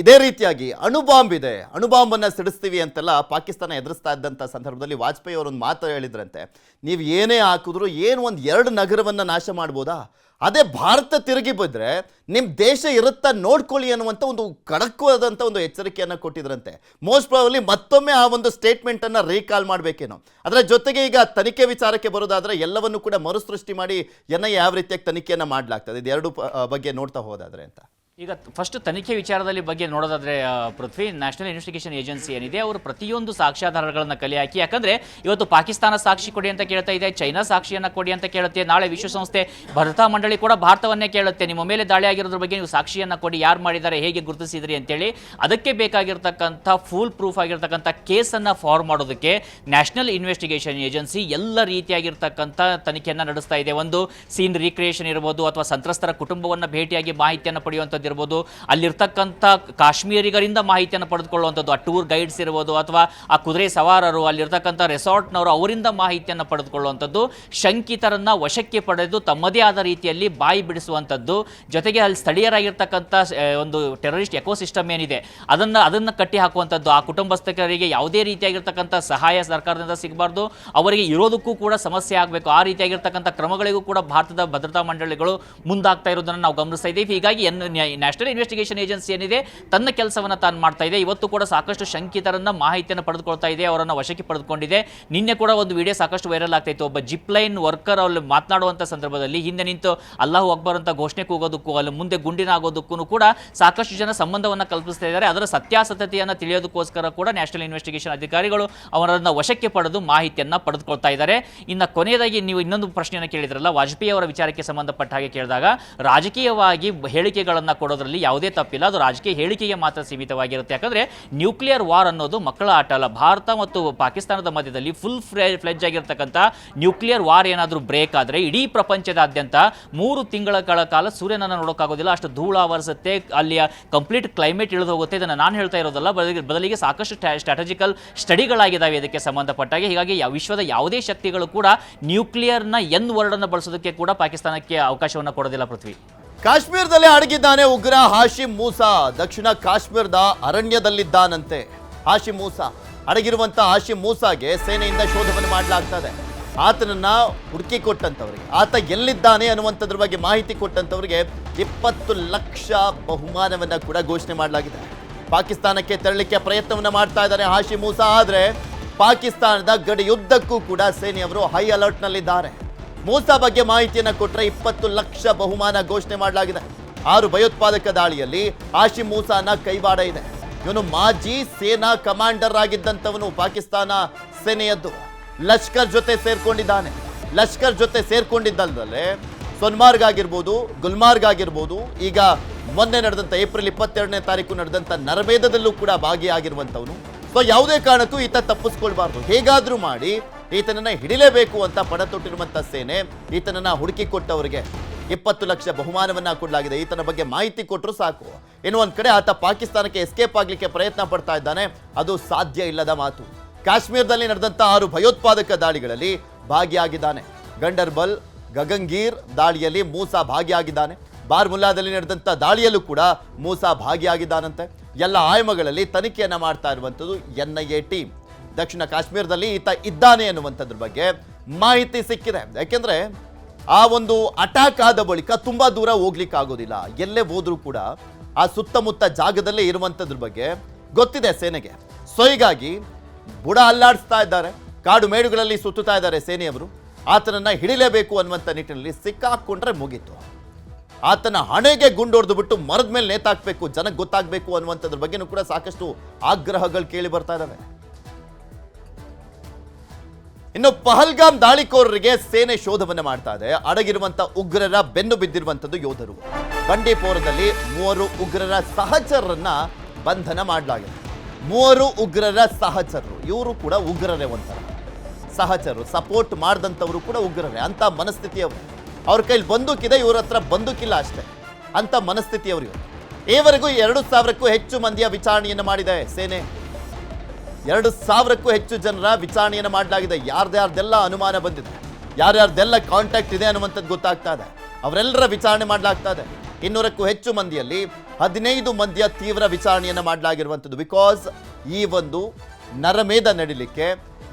ಇದೇ ರೀತಿಯಾಗಿ ಅಣುಬಾಂಬ್ ಇದೆ. ಅಣುಬಾಂಬನ್ನು ಸಿಡಿಸ್ತೀವಿ ಅಂತೆಲ್ಲ ಪಾಕಿಸ್ತಾನ ಎದುರಿಸ್ತಾ ಇದ್ದಂಥ ಸಂದರ್ಭದಲ್ಲಿ ವಾಜಪೇಯಿ ಅವರೊಂದು ಮಾತು ಹೇಳಿದ್ರಂತೆ. ನೀವು ಏನೇ ಹಾಕಿದ್ರು ಏನು ಒಂದು ಎರಡು ನಗರವನ್ನ ನಾಶ ಮಾಡ್ಬೋದಾ? ಅದೇ ಭಾರತ ತಿರುಗಿ ಬಿದ್ರೆ ನಿಮ್ಮ ದೇಶ ಇರುತ್ತಾ ನೋಡ್ಕೊಳ್ಳಿ ಅನ್ನುವಂಥ ಒಂದು ಖಡಕ್ವಾದಂಥ ಒಂದು ಎಚ್ಚರಿಕೆಯನ್ನು ಕೊಟ್ಟಿದ್ರಂತೆ. ಮೋಸ್ಟ್ ಪ್ರಾಬಲಿ ಮತ್ತೊಮ್ಮೆ ಆ ಒಂದು ಸ್ಟೇಟ್ಮೆಂಟನ್ನು ರೀಕಾಲ್ ಮಾಡಬೇಕೇನೋ. ಅದರ ಜೊತೆಗೆ ಈಗ ತನಿಖೆ ವಿಚಾರಕ್ಕೆ ಬರೋದಾದರೆ ಎಲ್ಲವನ್ನು ಕೂಡ ಮರುಸೃಷ್ಟಿ ಮಾಡಿ ಎನ್ ಐ ಯಾವ ರೀತಿಯಾಗಿ ತನಿಖೆಯನ್ನು ಮಾಡಲಾಗ್ತದೆ. ಇದೆರಡು ಬಗ್ಗೆ ನೋಡ್ತಾ ಹೋದಾದರೆ ಅಂತ. ಈಗ ಫಸ್ಟ್ ತನಿಖೆ ವಿಚಾರದಲ್ಲಿ ಬಗ್ಗೆ ನೋಡೋದಾದ್ರೆ ಪೃಥ್ವಿ ನ್ಯಾಷನಲ್ ಇನ್ವೆಸ್ಟಿಗೇಷನ್ ಏಜೆನ್ಸಿ ಏನಿದೆ, ಅವರು ಪ್ರತಿಯೊಂದು ಸಾಕ್ಷ್ಯಾಧಾರಗಳನ್ನ ಕಲೆ ಹಾಕಿ ಯಾಕಂದ್ರೆ ಇವತ್ತು ಪಾಕಿಸ್ತಾನ ಸಾಕ್ಷಿ ಕೊಡಿ ಅಂತ ಕೇಳ್ತಾ ಇದೆ, ಚೈನಾ ಸಾಕ್ಷಿಯನ್ನ ಕೊಡಿ ಅಂತ ಕೇಳುತ್ತೆ, ನಾಳೆ ವಿಶ್ವಸಂಸ್ಥೆ ಭದ್ರತಾ ಮಂಡಳಿ ಕೂಡ ಭಾರತವನ್ನೇ ಕೇಳುತ್ತೆ, ನಿಮ್ಮ ಮೇಲೆ ದಾಳಿ ಆಗಿರೋದ್ರ ಬಗ್ಗೆ ನೀವು ಸಾಕ್ಷಿಯನ್ನ ಕೊಡಿ, ಯಾರು ಮಾಡಿದ್ದಾರೆ, ಹೇಗೆ ಗುರುತಿಸಿದ್ರಿ ಅಂತೇಳಿ, ಅದಕ್ಕೆ ಬೇಕಾಗಿರ್ತಕ್ಕಂಥ ಫುಲ್ ಪ್ರೂಫ್ ಆಗಿರ್ತಕ್ಕಂಥ ಕೇಸನ್ನು ಫಾರ್ಮ್ ಮಾಡೋದಕ್ಕೆ ನ್ಯಾಷನಲ್ ಇನ್ವೆಸ್ಟಿಗೇಷನ್ ಏಜೆನ್ಸಿ ಎಲ್ಲ ರೀತಿಯಾಗಿರ್ತಕ್ಕಂಥ ತನಿಖೆಯನ್ನು ನಡೆಸ್ತಾ ಇದೆ. ಒಂದು ಸೀನ್ ರೀಕ್ರಿಯೇಷನ್ ಇರ್ಬೋದು, ಅಥವಾ ಸಂತ್ರಸ್ತರ ಕುಟುಂಬವನ್ನು ಭೇಟಿಯಾಗಿ ಮಾಹಿತಿಯನ್ನು ಪಡೆಯುವಂಥದ್ದು ಇರ್ಬೋದು ಅಲ್ಲಿರ್ತಕ್ಕಂಥ ಕಾಶ್ಮೀರಿಗರಿಂದ ಮಾಹಿತಿಯನ್ನು ಪಡೆದುಕೊಳ್ಳುವಂಥದ್ದು, ಆ ಟೂರ್ ಗೈಡ್ಸ್ ಇರ್ಬೋದು ಅಥವಾ ಆ ಕುದುರೆ ಸವಾರರು, ಅಲ್ಲಿರ್ತಕ್ಕಂಥ ರೆಸಾರ್ಟ್ನವರು ಅವರಿಂದ ಮಾಹಿತಿಯನ್ನು ಪಡೆದುಕೊಳ್ಳುವಂಥದ್ದು, ಶಂಕಿತರನ್ನ ವಶಕ್ಕೆ ಪಡೆದು ತಮ್ಮದೇ ಆದ ರೀತಿಯಲ್ಲಿ ಬಾಯಿ ಬಿಡಿಸುವಂಥದ್ದು, ಜೊತೆಗೆ ಅಲ್ಲಿ ಸ್ಥಳೀಯರಾಗಿರ್ತಕ್ಕಂಥ ಒಂದು ಟೆರರಿಸ್ಟ್ ಎಕೋಸಿಸ್ಟಮ್ ಏನಿದೆ, ಅದನ್ನ ಅದನ್ನ ಕಟ್ಟಿ ಹಾಕುವಂಥದ್ದು ಆ ಕುಟುಂಬಸ್ಥರಿಗೆ ಯಾವುದೇ ರೀತಿಯಾಗಿರ್ತಕ್ಕಂಥ ಸಹಾಯ ಸರ್ಕಾರದಿಂದ ಸಿಗಬಾರ್ದು, ಅವರಿಗೆ ಇರೋದಕ್ಕೂ ಕೂಡ ಸಮಸ್ಯೆ ಆಗಬೇಕು, ಆ ರೀತಿಯಾಗಿರ್ತಕ್ಕಂಥ ಕ್ರಮಗಳಿಗೂ ಕೂಡ ಭಾರತದ ಭದ್ರತಾ ಮಂಡಳಿಗಳು ಮುಂದಾಗ್ತಾ ಇರೋದನ್ನು ನಾವು ಗಮನಿಸ್ತಾ ಇದ್ದೀವಿ. ಹೀಗಾಗಿ ಎನ್ ನ್ಯಾಷನಲ್ ಇನ್ವೆಸ್ಟಿಗೇಷನ್ ಏಜೆನ್ಸಿ ಏನಿದೆ, ತನ್ನ ಕೆಲಸವನ್ನು ತಾನು ಮಾಡ್ತಾ ಇದೆ. ಇವತ್ತು ಕೂಡ ಸಾಕಷ್ಟು ಶಂಕಿತರನ್ನ ಮಾಹಿತಿಯನ್ನು ಪಡೆದುಕೊಳ್ತಾ ಇದೆ, ಅವರನ್ನು ವಶಕ್ಕೆ ಪಡೆದುಕೊಂಡಿದೆ. ನಿನ್ನೆ ಕೂಡ ಒಂದು ವಿಡಿಯೋ ಸಾಕಷ್ಟು ವೈರಲ್ ಆಗ್ತಾ ಇತ್ತು ಒಬ್ಬ ಜಿಪ್ ಲೈನ್ ವರ್ಕರ್ ಅಲ್ಲಿ ಮಾತನಾಡುವಂಥ ಸಂದರ್ಭದಲ್ಲಿ ಹಿಂದೆ ನಿಂತು ಅಲ್ಲಾಹು ಅಕ್ಬರ್ ಅಂತ ಘೋಷಣೆ ಕೂಗೋದಕ್ಕೂ, ಅಲ್ಲಿ ಮುಂದೆ ಗುಂಡಿನ ಆಗೋದಕ್ಕೂ ಕೂಡ ಸಾಕಷ್ಟು ಜನ ಸಂಬಂಧವನ್ನು ಕಲ್ಪಿಸ್ತಾ ಇದ್ದಾರೆ. ಅದರ ಸತ್ಯಾಸತ್ಯತೆಯನ್ನು ತಿಳಿಯೋದಕ್ಕೋಸ್ಕರ ಕೂಡ ನ್ಯಾಷನಲ್ ಇನ್ವೆಸ್ಟಿಗೇಷನ್ ಅಧಿಕಾರಿಗಳು ಅವರನ್ನು ವಶಕ್ಕೆ ಪಡೆದು ಮಾಹಿತಿಯನ್ನು ಪಡೆದುಕೊಳ್ತಾ ಇದ್ದಾರೆ. ಇನ್ನು ಕೊನೆಯದಾಗಿ ನೀವು ಇನ್ನೊಂದು ಪ್ರಶ್ನೆಯನ್ನು ಕೇಳಿದ್ರಲ್ಲ, ವಾಜಪೇಯಿ ಅವರ ವಿಚಾರಕ್ಕೆ ಸಂಬಂಧಪಟ್ಟ ಹಾಗೆ ಕೇಳಿದಾಗ, ರಾಜಕೀಯವಾಗಿ ಹೇಳಿಕೆಗಳನ್ನು ಕೊಡೋದ್ರಲ್ಲಿ ಯಾವುದೇ ತಪ್ಪಿಲ್ಲ. ಅದು ರಾಜಕೀಯ ಹೇಳಿಕೆಗೆ ಮಾತ್ರ ಸೀಮಿತವಾಗಿರುತ್ತೆ. ಯಾಕಂದ್ರೆ ನ್ಯೂಕ್ಲಿಯರ್ ವಾರ್ ಅನ್ನೋದು ಮಕ್ಕಳ ಆಟ ಅಲ್ಲ. ಭಾರತ ಮತ್ತು ಪಾಕಿಸ್ತಾನದ ಮಧ್ಯದಲ್ಲಿ ಫುಲ್ ಫ್ಲೆಜ್ ಆಗಿರ್ತಕ್ಕಂಥ ನ್ಯೂಕ್ಲಿಯರ್ ವಾರ್ ಏನಾದರೂ ಬ್ರೇಕ್ ಆದರೆ ಇಡೀ ಪ್ರಪಂಚದಾದ್ಯಂತ ಮೂರು ತಿಂಗಳ ಕಾಲ ಸೂರ್ಯನನ್ನು ನೋಡೋಕ್ಕಾಗೋದಿಲ್ಲ. ಅಷ್ಟು ಧೂಳ ಆವರಿಸುತ್ತೆ. ಅಲ್ಲಿಯ ಕಂಪ್ಲೀಟ್ ಕ್ಲೈಮೇಟ್ ಇಳಿದು ಹೋಗುತ್ತೆ. ಇದನ್ನು ನಾನು ಹೇಳ್ತಾ ಇರೋದಲ್ಲ, ಬದಲಿಗೆ ಸಾಕಷ್ಟು ಸ್ಟ್ರಾಟಜಿಕಲ್ ಸ್ಟಡಿಗಳಾಗಿದ್ದಾವೆ ಇದಕ್ಕೆ ಸಂಬಂಧಪಟ್ಟಾಗಿ. ಹೀಗಾಗಿ ವಿಶ್ವದ ಯಾವುದೇ ಶಕ್ತಿಗಳು ಕೂಡ ನ್ಯೂಕ್ಲಿಯರ್ನ ಎನ್ ವರ್ಡನ್ನು ಬಳಸೋದಕ್ಕೆ ಕೂಡ ಪಾಕಿಸ್ತಾನಕ್ಕೆ ಅವಕಾಶವನ್ನು ಕೊಡೋದಿಲ್ಲ ಪೃಥ್ವಿ. ಕಾಶ್ಮೀರದಲ್ಲಿ ಅಡಗಿದ್ದಾನೆ ಉಗ್ರ ಹಾಶಿಮ್ ಮೂಸಾ. ದಕ್ಷಿಣ ಕಾಶ್ಮೀರದ ಅರಣ್ಯದಲ್ಲಿದ್ದಾನಂತೆ. ಹಾಶಿಮ್ ಮೂಸಾ. ಅಡಗಿರುವಂತ ಹಾಶಿಮ್ ಮೂಸಾಗೆ ಸೇನೆಯಿಂದ ಶೋಧವನ್ನು ಮಾಡಲಾಗ್ತದೆ. ಆತನನ್ನ ಹುಡುಕಿ ಕೊಟ್ಟಂತವರಿಗೆ, ಆತ ಎಲ್ಲಿದ್ದಾನೆ ಅನ್ನುವಂಥದ್ರ ಬಗ್ಗೆ ಮಾಹಿತಿ ಕೊಟ್ಟಂತವರಿಗೆ ಇಪ್ಪತ್ತು ಲಕ್ಷ ಬಹುಮಾನವನ್ನ ಕೂಡ ಘೋಷಣೆ ಮಾಡಲಾಗಿದೆ. ಪಾಕಿಸ್ತಾನಕ್ಕೆ ತೆರಳಿಕ್ಕೆ ಪ್ರಯತ್ನವನ್ನು ಮಾಡ್ತಾ ಇದ್ದಾರೆ ಹಾಶಿ ಮೂಸಾ, ಆದ್ರೆ ಪಾಕಿಸ್ತಾನದ ಗಡಿಯುದ್ದಕ್ಕೂ ಕೂಡ ಸೇನೆಯವರು ಹೈ ಅಲರ್ಟ್ನಲ್ಲಿದ್ದಾರೆ. ಮೂಸಾ ಬಗ್ಗೆ ಮಾಹಿತಿಯನ್ನು ಕೊಟ್ಟರೆ ಇಪ್ಪತ್ತು ಲಕ್ಷ ಬಹುಮಾನ ಘೋಷಣೆ ಮಾಡಲಾಗಿದೆ. ಆರು ಭಯೋತ್ಪಾದಕ ದಾಳಿಯಲ್ಲಿ ಹಾಶಿ ಮೂಸಾನ ಕೈವಾಡ ಇದೆ. ಇವನು ಮಾಜಿ ಸೇನಾ ಕಮಾಂಡರ್ ಆಗಿದ್ದಂಥವನು ಪಾಕಿಸ್ತಾನ ಸೇನೆಯದ್ದು. ಲಷ್ಕರ್ ಜೊತೆ ಸೇರ್ಕೊಂಡಿದ್ದಾನೆ. ಲಷ್ಕರ್ ಜೊತೆ ಸೇರ್ಕೊಂಡಿದ್ದಲ್ಲದೆ ಸೊನ್ಮಾರ್ಗ್ ಆಗಿರ್ಬೋದು, ಗುಲ್ಮಾರ್ಗ್ ಆಗಿರ್ಬೋದು, ಈಗ ಮೊನ್ನೆ ನಡೆದಂಥ ಏಪ್ರಿಲ್ ಇಪ್ಪತ್ತೆರಡನೇ ತಾರೀಕು ನಡೆದಂಥ ನರಮೇಧದಲ್ಲೂ ಕೂಡ ಭಾಗಿಯಾಗಿರುವಂಥವನು. ಸೊ ಯಾವುದೇ ಕಾರಣಕ್ಕೂ ಈತ ತಪ್ಪಿಸ್ಕೊಳ್ಬಾರ್ದು. ಹೇಗಾದರೂ ಮಾಡಿ ಈತನನ್ನ ಹಿಡಿಲೇಬೇಕು ಅಂತ ಪಣ ತೊಟ್ಟಿರುವಂತ ಸೇನೆ ಈತನನ್ನ ಹುಡುಕಿ ಕೊಟ್ಟವರಿಗೆ ಇಪ್ಪತ್ತು ಲಕ್ಷ ಬಹುಮಾನವನ್ನ ಕೊಡಲಾಗಿದೆ. ಈತನ ಬಗ್ಗೆ ಮಾಹಿತಿ ಕೊಟ್ಟರು ಸಾಕು. ಇನ್ನು ಒಂದ್ ಕಡೆ ಆತ ಪಾಕಿಸ್ತಾನಕ್ಕೆ ಎಸ್ಕೇಪ್ ಆಗ್ಲಿಕ್ಕೆ ಪ್ರಯತ್ನ ಪಡ್ತಾ ಇದ್ದಾನೆ. ಅದು ಸಾಧ್ಯ ಇಲ್ಲದ ಮಾತು. ಕಾಶ್ಮೀರದಲ್ಲಿ ನಡೆದಂಥ ಆರು ಭಯೋತ್ಪಾದಕ ದಾಳಿಗಳಲ್ಲಿ ಭಾಗಿಯಾಗಿದ್ದಾನೆ. ಗಂಡರ್ಬಲ್, ಗಗಂಗೀರ್ ದಾಳಿಯಲ್ಲಿ ಮೂಸಾ ಭಾಗಿಯಾಗಿದ್ದಾನೆ. ಬಾರ್ಮುಲ್ಲಾದಲ್ಲಿ ನಡೆದಂಥ ದಾಳಿಯಲ್ಲೂ ಕೂಡ ಮೂಸಾ ಭಾಗಿಯಾಗಿದ್ದಾನಂತೆ. ಎಲ್ಲ ಆಯಾಮಗಳಲ್ಲಿ ತನಿಖೆಯನ್ನ ಮಾಡ್ತಾ ಇರುವಂಥದ್ದು ಎನ್ ಟೀಮ್ ದಕ್ಷಿಣ ಕಾಶ್ಮೀರದಲ್ಲಿ ಈತ ಇದ್ದಾನೆ ಅನ್ನುವಂಥದ್ರ ಬಗ್ಗೆ ಮಾಹಿತಿ ಸಿಕ್ಕಿದೆ. ಯಾಕೆಂದ್ರೆ ಆ ಒಂದು ಅಟ್ಯಾಕ್ ಆದ ಬಳಿಕ ತುಂಬಾ ದೂರ ಹೋಗ್ಲಿಕ್ಕೆ ಆಗೋದಿಲ್ಲ. ಎಲ್ಲೇ ಹೋದ್ರೂ ಕೂಡ ಆ ಸುತ್ತಮುತ್ತ ಜಾಗದಲ್ಲೇ ಇರುವಂಥದ್ರ ಬಗ್ಗೆ ಗೊತ್ತಿದೆ ಸೇನೆಗೆ. ಸೊ ಹೀಗಾಗಿ ಬುಡ ಅಲ್ಲಾಡಿಸ್ತಾ ಇದ್ದಾರೆ. ಕಾಡು ಮೇಡುಗಳಲ್ಲಿ ಸುತ್ತುತ್ತಾ ಇದ್ದಾರೆ ಸೇನೆಯವರು. ಆತನನ್ನ ಹಿಡಿಲೇಬೇಕು ಅನ್ನುವಂಥ ನಿಟ್ಟಿನಲ್ಲಿ ಸಿಕ್ಕಾಕೊಂಡ್ರೆ ಮುಗೀತು. ಆತನ ಹಣೆಗೆ ಗುಂಡೊಡೆದು ಬಿಟ್ಟು ಮರದ ಮೇಲೆ ನೇತಾಕ್ಬೇಕು, ಜನಕ್ಕೆ ಗೊತ್ತಾಗಬೇಕು ಅನ್ನುವಂಥದ್ರ ಬಗ್ಗೆನೂ ಕೂಡ ಸಾಕಷ್ಟು ಆಗ್ರಹಗಳು ಕೇಳಿ ಬರ್ತಾ ಇದ್ದಾವೆ. ಇನ್ನು ಪಹಲ್ಗಾಮ್ ದಾಳಿಕೋರರಿಗೆ ಸೇನೆ ಶೋಧವನ್ನು ಮಾಡ್ತಾ ಇದೆ. ಅಡಗಿರುವಂತ ಉಗ್ರರ ಬೆನ್ನು ಬಿದ್ದಿರುವಂತದ್ದು ಯೋಧರು. ಬಂಡೀಪೋರದಲ್ಲಿ ಮೂವರು ಉಗ್ರರ ಸಹಚರರನ್ನ ಬಂಧನ ಮಾಡಲಾಗಿದೆ. ಮೂವರು ಉಗ್ರರ ಸಹಚರರು. ಇವರು ಕೂಡ ಉಗ್ರರೇ ಒಂಥರ. ಸಹಚರರು ಸಪೋರ್ಟ್ ಮಾಡಿದಂಥವರು ಕೂಡ ಉಗ್ರರೇ. ಅಂತ ಮನಸ್ಥಿತಿಯವರು ಅವ್ರ. ಕೈಲಿ ಬಂದೂಕಿದೆ ಇವ್ರ ಹತ್ರ ಬಂದೂಕಿಲ್ಲ ಅಷ್ಟೇ. ಅಂತ ಮನಸ್ಥಿತಿಯವರು ಇವರು. ಈವರೆಗೂ ಎರಡು ಸಾವಿರಕ್ಕೂ ಹೆಚ್ಚು ಮಂದಿಯ ವಿಚಾರಣೆಯನ್ನು ಮಾಡಿದೆ ಸೇನೆ. ಎರಡು ಸಾವಿರಕ್ಕೂ ಹೆಚ್ಚು ಜನರ ವಿಚಾರಣೆಯನ್ನು ಮಾಡಲಾಗಿದೆ. ಯಾರ್ದ್ಯಾರ್ದೆಲ್ಲ ಅನುಮಾನ ಬಂದಿದೆ ಯಾರ್ಯಾರ್ದೆಲ್ಲ ಕಾಂಟ್ಯಾಕ್ಟ್ ಇದೆ ಅನ್ನುವಂಥದ್ದು ಗೊತ್ತಾಗ್ತಾ ಇದೆ. ಅವರೆಲ್ಲರ ವಿಚಾರಣೆ ಮಾಡಲಾಗ್ತಾ ಇದೆ. ಇನ್ನೂರಕ್ಕೂ ಹೆಚ್ಚು ಮಂದಿಯಲ್ಲಿ ಹದಿನೈದು ಮಂದಿಯ ತೀವ್ರ ವಿಚಾರಣೆಯನ್ನು ಮಾಡಲಾಗಿರುವಂಥದ್ದು. ಬಿಕಾಸ್ ಈ ಒಂದು ನರಮೇಧ ನಡಿಲಿಕ್ಕೆ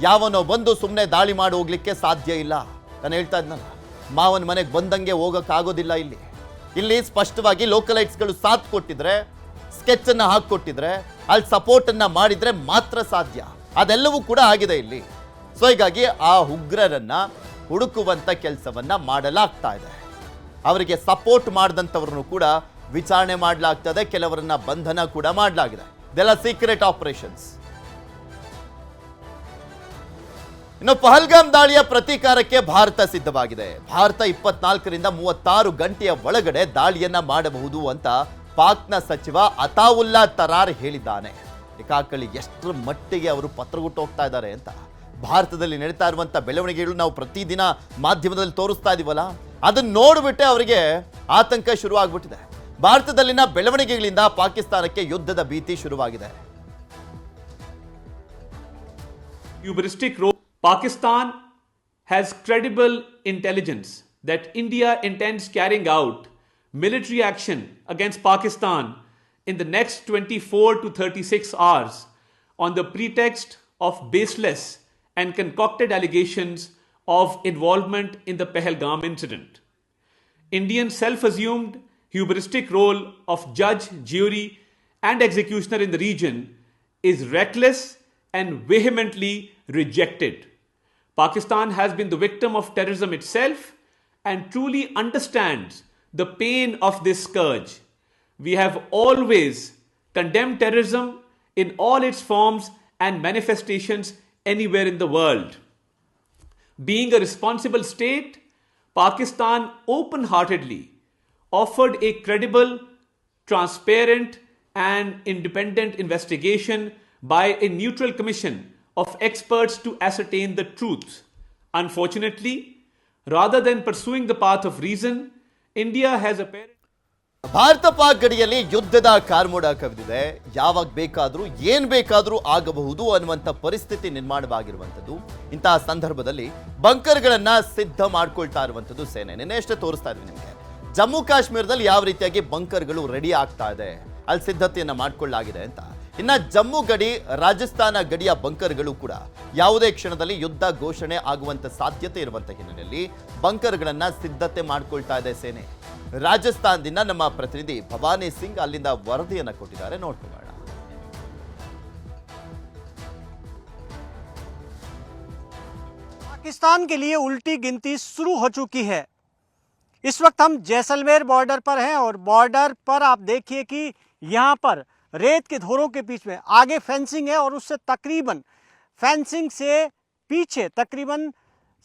ಯಾವನೋ ಬಂದು ಸುಮ್ಮನೆ ದಾಳಿ ಮಾಡಿ ಹೋಗ್ಲಿಕ್ಕೆ ಸಾಧ್ಯ ಇಲ್ಲ. ನಾನು ಹೇಳ್ತಾ ಇದ್ನಲ್ಲ, ಮಾವನ ಮನೆಗೆ ಬಂದಂಗೆ ಹೋಗೋಕ್ಕಾಗೋದಿಲ್ಲ ಇಲ್ಲಿ. ಇಲ್ಲಿ ಸ್ಪಷ್ಟವಾಗಿ ಲೋಕಲೈಟ್ಸ್ಗಳು ಸಾಥ್ ಕೊಟ್ಟಿದ್ರೆ ಸ್ಕೆಚ್ ಹಾಕಿ ಹಾಕೊಟ್ಟಿದ್ರೆ ಅಲ್ಲಿ ಸಪೋರ್ಟ್ ಮಾಡಿದರೆ ಮಾತ್ರ ಸಾಧ್ಯ. ಅದೆಲ್ಲವೂ ಕೂಡ ಆಗಿದೆ ಇಲ್ಲಿ. ಸೊ ಹೀಗಾಗಿ ಆ ಉಗ್ರರನ್ನ ಹುಡುಕುವಂತ ಕೆಲಸವನ್ನ ಮಾಡಲಾಗ್ತಾ ಇದೆ. ಅವರಿಗೆ ಸಪೋರ್ಟ್ ಮಾಡಿದಂಥವ್ರನ್ನು ಕೂಡ ವಿಚಾರಣೆ ಮಾಡಲಾಗ್ತದೆ, ಕೆಲವರನ್ನ ಬಂಧನ ಕೂಡ ಮಾಡಲಾಗಿದೆ. ಇದೆಲ್ಲ ಸೀಕ್ರೆಟ್ ಆಪರೇಷನ್ಸ್ ಇನ್ನು ಪಹಲ್ಗಾಮ್ ದಾಳಿಯ ಪ್ರತೀಕಾರಕ್ಕೆ ಭಾರತ ಸಿದ್ಧವಾಗಿದೆ. ಭಾರತ ಇಪ್ಪತ್ನಾಲ್ಕರಿಂದ ಮೂವತ್ತಾರು ಗಂಟೆಯ ಒಳಗಡೆ ದಾಳಿಯನ್ನ ಮಾಡಬಹುದು ಅಂತ ಪಾಕ್ನ ಸಚಿವ ಅತಾವುಲ್ಲಾ ತರಾರ್ ಹೇಳಿದ್ದಾನೆ. ಏಕಾಕಳಿ ಎಷ್ಟರ ಮಟ್ಟಿಗೆ ಅವರು ಪತ್ರಗುಟ್ಟು ಹೋಗ್ತಾ ಇದ್ದಾರೆ ಅಂತ. ಭಾರತದಲ್ಲಿ ನಡೀತಾ ಇರುವಂಥ ಬೆಳವಣಿಗೆಗಳು ನಾವು ಪ್ರತಿದಿನ ಮಾಧ್ಯಮದಲ್ಲಿ ತೋರಿಸ್ತಾ ಇದೀವಲ್ಲ? ಅದನ್ನು ನೋಡಿಬಿಟ್ಟೆ ಅವರಿಗೆ ಆತಂಕ ಶುರುವಾಗ್ಬಿಟ್ಟಿದೆ. ಭಾರತದಲ್ಲಿನ ಬೆಳವಣಿಗೆಗಳಿಂದ ಪಾಕಿಸ್ತಾನಕ್ಕೆ ಯುದ್ಧದ ಭೀತಿ ಶುರುವಾಗಿದೆ. Pakistan has credible intelligence that India intends carrying out military action against Pakistan in the next 24 to 36 hours on the pretext of baseless and concocted allegations of involvement in the Pahalgam incident. Indian self assumed hubristic role of judge, jury, and executioner in the region is reckless and vehemently rejected. Pakistan has been the victim of terrorism itself and truly understands the pain of this scourge. We have always condemned terrorism in all its forms and manifestations anywhere in the world. Being a responsible state, Pakistan open heartedly offered a credible, transparent, and independent investigation by a neutral commission of experts to ascertain the truth. Unfortunately, rather than pursuing the path of reason, India ಅ parent Bharat Pak ಗಡಿಯಲ್ಲಿ ಯುದ್ಧದ ಕಾರ್ಮೋಡ ಕವಿದಿದೆ. ಯಾವಾಗ ಬೇಕಾದರೂ, ಏನ್ ಬೇಕಾದರೂ ಆಗಬಹುದು ಅನ್ನುವಂಥ ಪರಿಸ್ಥಿತಿ ನಿರ್ಮಾಣವಾಗಿರುವಂಥದ್ದು. ಇಂತಹ ಸಂದರ್ಭದಲ್ಲಿ ಬಂಕರ್ಗಳನ್ನ ಸಿದ್ಧ ಮಾಡ್ಕೊಳ್ತಾ ಇರುವಂಥದ್ದು ಸೇನೆ. ನಿನ್ನೆ ಅಷ್ಟೇ ತೋರಿಸ್ತಾ ಇದ್ವಿ ನಿಮಗೆ. ಜಮ್ಮು ಕಾಶ್ಮೀರದಲ್ಲಿ ಯಾವ ರೀತಿಯಾಗಿ ಬಂಕರ್ಗಳು ರೆಡಿ ಆಗ್ತಾ ಇದೆ? ಅಲ್ಲಿ ಸಿದ್ಧತೆಯನ್ನು ಮಾಡ್ಕೊಳ್ಳಾಗಿದೆ ಅಂತ. ಇನ್ನ ಜಮ್ಮು ಗಡಿ ರಾಜಸ್ಥಾನ ಗಡಿಯ ಬಂಕರ್ಗಳು ಕೂಡ ಯಾವುದೇ ಕ್ಷಣದಲ್ಲಿ ಯುದ್ಧ ಘೋಷಣೆ ಆಗುವಂತ ಸಾಧ್ಯತೆ ಇರುವಂತ ಹಿನ್ನೆಲೆಯಲ್ಲಿ ಬಂಕರ್ಗಳನ್ನ ಸಿದ್ಧತೆ ಮಾಡ್ಕೊಳ್ತಾ ಇದೆ ಸೇನೆ ರಾಜಸ್ಥಾನದಿಂದ ನಮ್ಮ ಪ್ರತಿನಿಧಿ ಭವಾನಿ ಸಿಂಗ್ ಅಲ್ಲಿಂದ ವರದಿಯನ್ನ ಕೊಟ್ಟಿದ್ದಾರೆ ನೋಡ್ಕೊಳ್ಳೋಣ पाकिस्तान के लिए उल्टी गिनती शुरू हो चुकी है इस वक्त हम जैसलमेर बॉर्डर पर हैं और बॉर्डर पर आप देखिए कि यहाँ पर रेत के धोरों के बीच में। आगे फेंसिंग है और उससे तकरीबन फेंसिंग से पीछे तकरीबन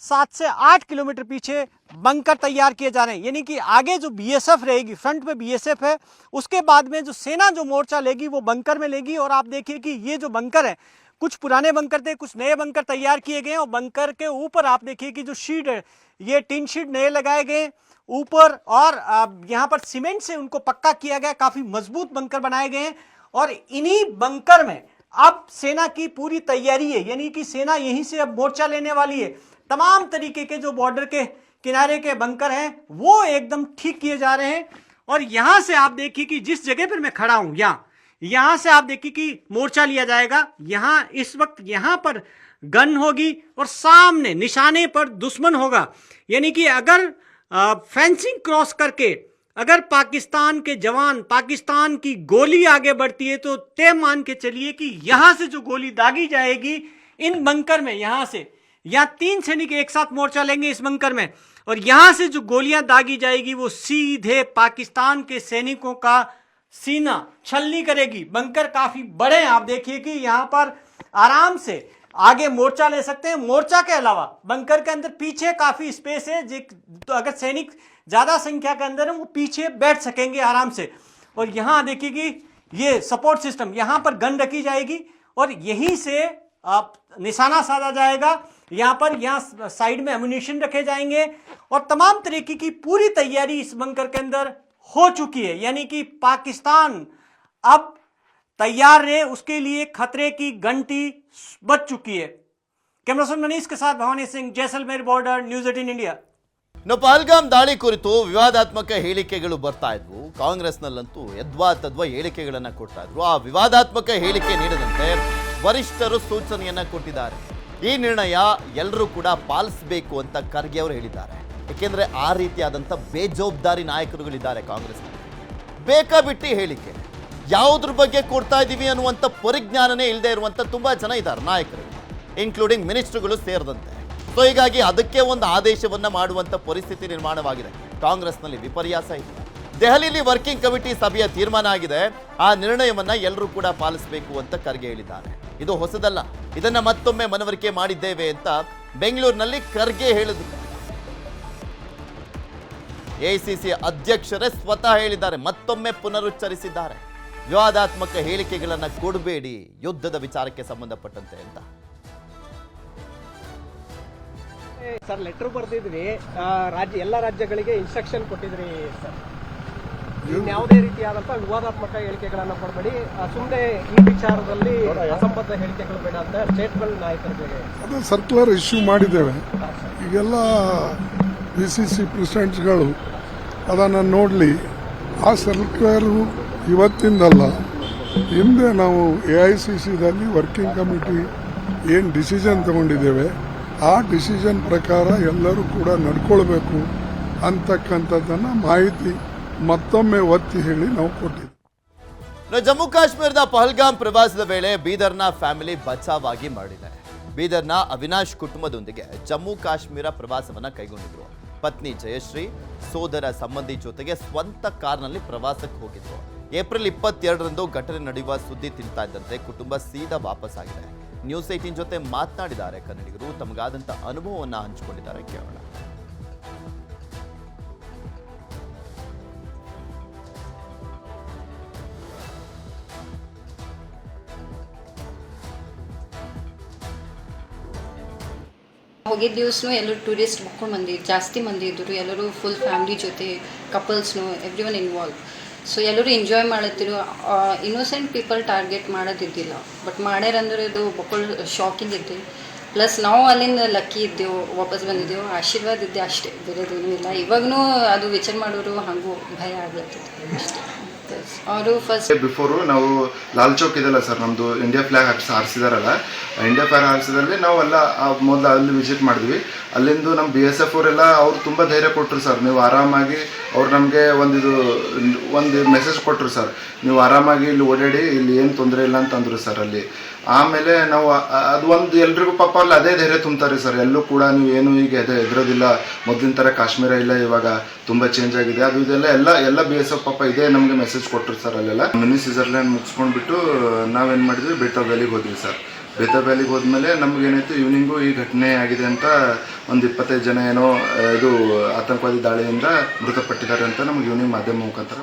सात से आठ किलोमीटर पीछे बंकर तैयार किए जा रहे हैं। यानी कि आगे जो बीएसएफ रहेगी फ्रंट में बीएसएफ है, उसके बाद में जो सेना जो मोर्चा लेगी, वो बंकर में लेगी। और आप देखिए कि ये जो बंकर है, कुछ पुराने बंकर थे, कुछ नए बंकर तैयार किए गए और बंकर के ऊपर आप देखिए कि जो शीट है, ये टिन शीट नए लगाए गए। ऊपर और यहाँ पर सीमेंट से उनको पक्का किया गया, काफ़ी मज़बूत बंकर बनाए गए हैं। और इन्हीं बंकर में अब सेना की पूरी तैयारी है, यानी कि सेना यहीं से अब मोर्चा लेने वाली है। तमाम तरीके के जो बॉर्डर के किनारे के बंकर हैं, वो एकदम ठीक किए जा रहे हैं। और यहाँ से आप देखिए कि जिस जगह पर मैं खड़ा हूँ, यहाँ यहाँ से आप देखिए कि मोर्चा लिया जाएगा। यहाँ, इस वक्त यहाँ पर गन होगी और सामने, निशाने पर दुश्मन होगा। यानी कि अगर फेंसिंग क्रॉस करके अगर पाकिस्तान के जवान पाकिस्तान की गोली आगे बढ़ती है तो तय मान के चलिए कि यहाँ से जो गोली दागी जाएगी, इन बंकर में, यहाँ से। यहाँ तीन सैनिक एक साथ मोर्चा लेंगे इस बंकर में। और यहाँ से जो गोलियाँ दागी जाएगी, वो सीधे पाकिस्तान के सैनिकों का सीना छलनी करेगी। बंकर काफ़ी बड़े आप देखिए कि यहाँ पर आराम से आगे मोर्चा ले सकते हैं। मोर्चा के अलावा बंकर के अंदर पीछे काफ़ी स्पेस है। तो अगर सैनिक ज़्यादा संख्या के अंदर है, वो पीछे बैठ सकेंगे आराम से। और यहाँ देखिए कि ये सपोर्ट सिस्टम यहाँ पर गन रखी जाएगी और यहीं से आप निशाना साधा जाएगा। यहाँ पर यहाँ साइड में एम्यूनिशन रखे जाएँगे। और तमाम तरीके की पूरी तैयारी इस बंकर के अंदर हो चुकी है। यानी कि पाकिस्तान अब तैयार रहे, उसके लिए खतरे की घंटी बज चुकी है कैमरामैन मनीष के साथ Bhawani Singh Jaisalmer border news eighteen India ಇನ್ನು ಪಹಲ್ಗಾಮ್ ದಾಳಿ ಕುರಿತು ವಿವಾದಾತ್ಮಕ ಹೇಳಿಕೆಗಳು ಬರ್ತಾ ಇದ್ವು ಕಾಂಗ್ರೆಸ್ನಲ್ಲಂತೂ ಯದ್ವಾ ತದ್ವಾ ಹೇಳಿಕೆಗಳನ್ನ ಕೊಡ್ತಾ ಇದ್ರು ಆ ವಿವಾದಾತ್ಮಕ ಹೇಳಿಕೆ ನೀಡದಂತೆ ವರಿಷ್ಠರು ಸೂಚನೆಯನ್ನ ಕೊಟ್ಟಿದ್ದಾರೆ ಈ ನಿರ್ಣಯ ಎಲ್ಲರೂ ಕೂಡ ಪಾಲಿಸಬೇಕು ಅಂತ ಖರ್ಗೆ ಅವರು ಹೇಳಿದ್ದಾರೆ ಏಕೆಂದ್ರೆ ಆ ರೀತಿಯಾದಂಥ ಬೇಜವಾಬ್ದಾರಿ ನಾಯಕರುಗಳಿದ್ದಾರೆ ಕಾಂಗ್ರೆಸ್ನಲ್ಲಿ ಬೇಕಾಬಿಟ್ಟಿ ಹೇಳಿಕೆ ಯಾವುದ್ರ ಬಗ್ಗೆ ಕೊಡ್ತಾ ಇದ್ದೀವಿ ಅನ್ನುವಂಥ ಪರಿಜ್ಞಾನನೇ ಇಲ್ಲದೆ ಇರುವಂಥ ತುಂಬ ಜನ ಇದ್ದಾರೆ, ನಾಯಕರು ಇನ್ಕ್ಲೂಡಿಂಗ್ ಮಿನಿಸ್ಟ್ರುಗಳು ಸೇರಿದಂತೆ. ಸೊ ಹೀಗಾಗಿ ಅದಕ್ಕೆ ಒಂದು ಆದೇಶವನ್ನು ಮಾಡುವಂಥ ಪರಿಸ್ಥಿತಿ ನಿರ್ಮಾಣವಾಗಿದೆ. ಕಾಂಗ್ರೆಸ್ನಲ್ಲಿ ವಿಪರ್ಯಾಸ ಇದೆ. ದೆಹಲಿಯಲ್ಲಿ ವರ್ಕಿಂಗ್ ಕಮಿಟಿ ಸಭೆಯ ತೀರ್ಮಾನ ಆಗಿದೆ. ಆ ನಿರ್ಣಯವನ್ನು ಎಲ್ಲರೂ ಕೂಡ ಪಾಲಿಸಬೇಕು ಅಂತ ಖರ್ಗೆ ಹೇಳಿದ್ದಾರೆ. ಇದು ಹೊಸದಲ್ಲ. ಇದನ್ನ ಮತ್ತೊಮ್ಮೆ ಮನವರಿಕೆ ಮಾಡಿದ್ದೇವೆ ಅಂತ ಬೆಂಗಳೂರಿನಲ್ಲಿ ಖರ್ಗೆ ಹೇಳಿದ್ರು. ಎಐಸಿಸಿ ಅಧ್ಯಕ್ಷರೇ ಸ್ವತಃ ಹೇಳಿದ್ದಾರೆ. ಮತ್ತೊಮ್ಮೆ ಪುನರುಚ್ಚರಿಸಿದ್ದಾರೆ. ವಿವಾದಾತ್ಮಕ ಹೇಳಿಕೆಗಳನ್ನು ಕೊಡಬೇಡಿ ಯುದ್ಧದ ವಿಚಾರಕ್ಕೆ ಸಂಬಂಧಪಟ್ಟಂತೆ ಅಂತ. ಸರ್ ಲೆಟರ್ ಬರೆದಿದ್ರಿ. ರಾಜ್ಯ ಎಲ್ಲ ರಾಜ್ಯಗಳಿಗೆ ಇನ್ಸ್ಟ್ರಕ್ಷನ್ ಕೊಟ್ಟಿದ್ರಿ ಸರ್. ಯಾವುದೇ ರೀತಿಯಾದಂತಹ ವಿವಾದಾತ್ಮಕ ಹೇಳಿಕೆಗಳನ್ನು ಕೊಡಬೇಡಿ. ಸುಮ್ಮನೆ ಈ ವಿಚಾರದಲ್ಲಿ ಅಸಂಬದ್ಧ ಹೇಳಿಕೆಗಳು ಬೇಡ ಅಂತ ಸ್ಟೇಟ್ಗಳ ನಾಯಕರಿಗೆ ಅದು ಸರ್ಕ್ಯುಲರ್ ಇಶ್ಯೂ ಮಾಡಿದ್ದೇವೆ. ಈಗೆಲ್ಲ ಬಿಸಿಸಿ ಸಿ ಸಿ ಪ್ರೆಸಿಡೆಂಟ್ಸ್ಗಳು ಅದನ್ನು ನೋಡಲಿ. ಆ ಸರ್ಕ್ಯುಲರು ಇವತ್ತಿಂದಲ್ಲ, ಹಿಂದೆ ನಾವು ಎ ಐ ಸಿ ಸಿದಲ್ಲಿ ವರ್ಕಿಂಗ್ ಕಮಿಟಿ ಏನು ಡಿಸಿಷನ್ ತಗೊಂಡಿದ್ದೇವೆ, ಆ ಡಿಸಿಷನ್ ಪ್ರಕಾರ ಎಲ್ಲರೂ ಕೂಡ ನಡ್ಕೊಳ್ಬೇಕು ಅಂತಕ್ಕಂಥದ್ದನ್ನು ಮಾಹಿತಿ ಮತ್ತೊಮ್ಮೆ ಒತ್ತಿ ಹೇಳಿ ನಾವು ಕೊಟ್ಟಿದ್ದೆ ಜಮ್ಮು ಕಾಶ್ಮೀರದ ಪಹಲ್ಗಾಮ್ ಪ್ರವಾಸದ ವೇಳೆ ಬೀದರ್ನ ಫ್ಯಾಮಿಲಿ ಬಚಾವಾಗಿ ಮಾಡಿದೆ ಬೀದರ್ನ ಅವಿನಾಶ್ ಕುಟುಂಬದೊಂದಿಗೆ ಜಮ್ಮು ಕಾಶ್ಮೀರ ಪ್ರವಾಸವನ್ನ ಕೈಗೊಂಡಿದ್ರು. ಪತ್ನಿ ಜಯಶ್ರೀ, ಸೋದರ ಸಂಬಂಧಿ ಜೊತೆಗೆ ಸ್ವಂತ ಕಾರ್ನಲ್ಲಿ ಪ್ರವಾಸಕ್ಕೆ ಹೋಗಿದ್ರು. ಏಪ್ರಿಲ್ ಇಪ್ಪತ್ತೆರಡರಂದು ಘಟನೆ ನಡೆಯುವ ಸುದ್ದಿ ತಿಳ್ತಾ ಇದ್ದಂತೆ ಕುಟುಂಬ ಸೀದಾ ವಾಪಸ್ ಆಗಿದೆ. ನ್ಯೂಸ್ ಏಟೀನ್ ಜೊತೆ ಮಾತನಾಡಿದ್ದಾರೆ ಕನ್ನಡಿಗರು. ತಮಗಾದಂಥ ಅನುಭವವನ್ನು ಹಂಚಿಕೊಂಡಿದ್ದಾರೆ ಕೇಳೋಣ. ಹೋಗಿದ್ದ ದಿವಸನೂ ಎಲ್ಲರೂ ಟೂರಿಸ್ಟ್ ಮುಕ್ಕೊಂಡು ಬಂದಿದ್ದು ಜಾಸ್ತಿ ಮಂದಿ ಇದ್ದರು. ಎಲ್ಲರೂ ಫುಲ್ ಫ್ಯಾಮಿಲಿ ಜೊತೆ ಕಪಲ್ಸ್ನು ಎವ್ರಿ ಒನ್ ಇನ್ವಾಲ್ವ್ ಸೊ ಎಲ್ಲರೂ ಎಂಜಾಯ್ ಮಾಡತ್ತಿರು ಇನ್ನೋಸೆಂಟ್ ಪೀಪಲ್ ಟಾರ್ಗೆಟ್ ಮಾಡೋದಿದ್ದಿಲ್ಲ. ಬಟ್ ಮಾಡ್ಯಾರಂದ್ರೆ ಇದು ಬಕ್ಕಳು ಶಾಕಿಂಗ್ ಇತ್ತು ಪ್ಲಸ್ ನಾವು ಅಲ್ಲಿಂದ ಲಕ್ಕಿ ಇದ್ದೆವು, ವಾಪಸ್ ಬಂದಿದ್ದೆವು. ಆಶೀರ್ವಾದ ಇದ್ದೆ ಅಷ್ಟೇ. ಬೇರೆದೇನೂ ಇಲ್ಲ. ಇವಾಗೂ ಅದು ವಿಚಾರ ಮಾಡೋರು ಹಾಗೂ ಭಯ ಆಗ್ಲತ್ತಿದೆ ಅಷ್ಟೇ ಅವರು ಫಸ್ಟ್ ಬಿಫೋರು ನಾವು ಲಾಲ್ ಚೌಕ್ ಇದೆಲ್ಲ ಸರ್ ನಮ್ಮದು ಇಂಡಿಯಾ ಫ್ಲಾಗ್ ಹಾಕ್ಸಿ ಹಾರಿಸಿದಾರಲ್ಲ ಇಂಡಿಯಾ ಫ್ಲಾಗ್ ಹಾರಿಸಿದಲ್ಲಿ ನಾವೆಲ್ಲ ಮೊದಲು ಅಲ್ಲಿ ವಿಸಿಟ್ ಮಾಡಿದ್ವಿ. ಅಲ್ಲಿಂದು ನಮ್ಮ ಬಿ ಎಸ್ ಎಫ್ ಅವರೆಲ್ಲ ಅವ್ರು ತುಂಬ ಧೈರ್ಯ ಕೊಟ್ಟರು ಸರ್ ನೀವು ಆರಾಮಾಗಿ ಅವ್ರು ನಮಗೆ ಒಂದಿದು ಒಂದು ಮೆಸೇಜ್ ಕೊಟ್ಟರು ಸರ್ ನೀವು ಆರಾಮಾಗಿ ಇಲ್ಲಿ ಓಡಾಡಿ, ಇಲ್ಲಿ ಏನು ತೊಂದರೆ ಇಲ್ಲ ಅಂತಂದರು ಸರ್ ಅಲ್ಲಿ. ಆಮೇಲೆ ನಾವು ಅದು ಒಂದು ಎಲ್ರಿಗೂ ಪಾಪ ಅಲ್ಲಿ, ಅದೇ ಧೈರ್ಯ ತುಂಬ್ತಾರೆ ಸರ್. ಎಲ್ಲೂ ಕೂಡ ನೀವು ಏನು ಈಗ ಅದೇ ಎದುರೋದಿಲ್ಲ. ಮೊದಲಿನ ಥರ ಕಾಶ್ಮೀರ ಇಲ್ಲ, ಇವಾಗ ತುಂಬ ಚೇಂಜ್ ಆಗಿದೆ. ಅದು ಇದೆಲ್ಲ ಎಲ್ಲ ಎಲ್ಲ ಬಿ ಎಸ್ ಎಫ್ ಪಾಪ ಇದೇ ನಮಗೆ ಮೆಸೇಜ್ ಕೊಟ್ಟರು ಸರ್ ಅಲ್ಲೆಲ್ಲ. ಮಿನಿ ಸ್ವಿಟ್ಜರ್ಲ್ಯಾಂಡ್ ಮುಗಿಸ್ಕೊಂಡ್ಬಿಟ್ಟು ನಾವೇನು ಮಾಡಿದ್ವಿ? ಬೆಟ್ಟ ವ್ಯಾಲಿಗೆ ಹೋದ್ವಿ ಸರ್. ಬೇತಾ ವ್ಯಾಲಿಗೆ ಹೋದ್ಮೇಲೆ ಏನಾಯ್ತು? ಈವ್ನಿಂಗು ಈ ಘಟನೆ ಆಗಿದೆ ಅಂತ ಒಂದು ಇಪ್ಪತ್ತೈದು ಜನ ಏನೋ, ಇದು, ಆತಂಕವಾದಿ ದಾಳಿಯಿಂದ ಮೃತಪಟ್ಟಿದ್ದಾರೆ ಅಂತ ನಮ್ಗೆ ಈವ್ನಿಂಗ್ ಮಾಧ್ಯಮ ಮುಖಾಂತರ.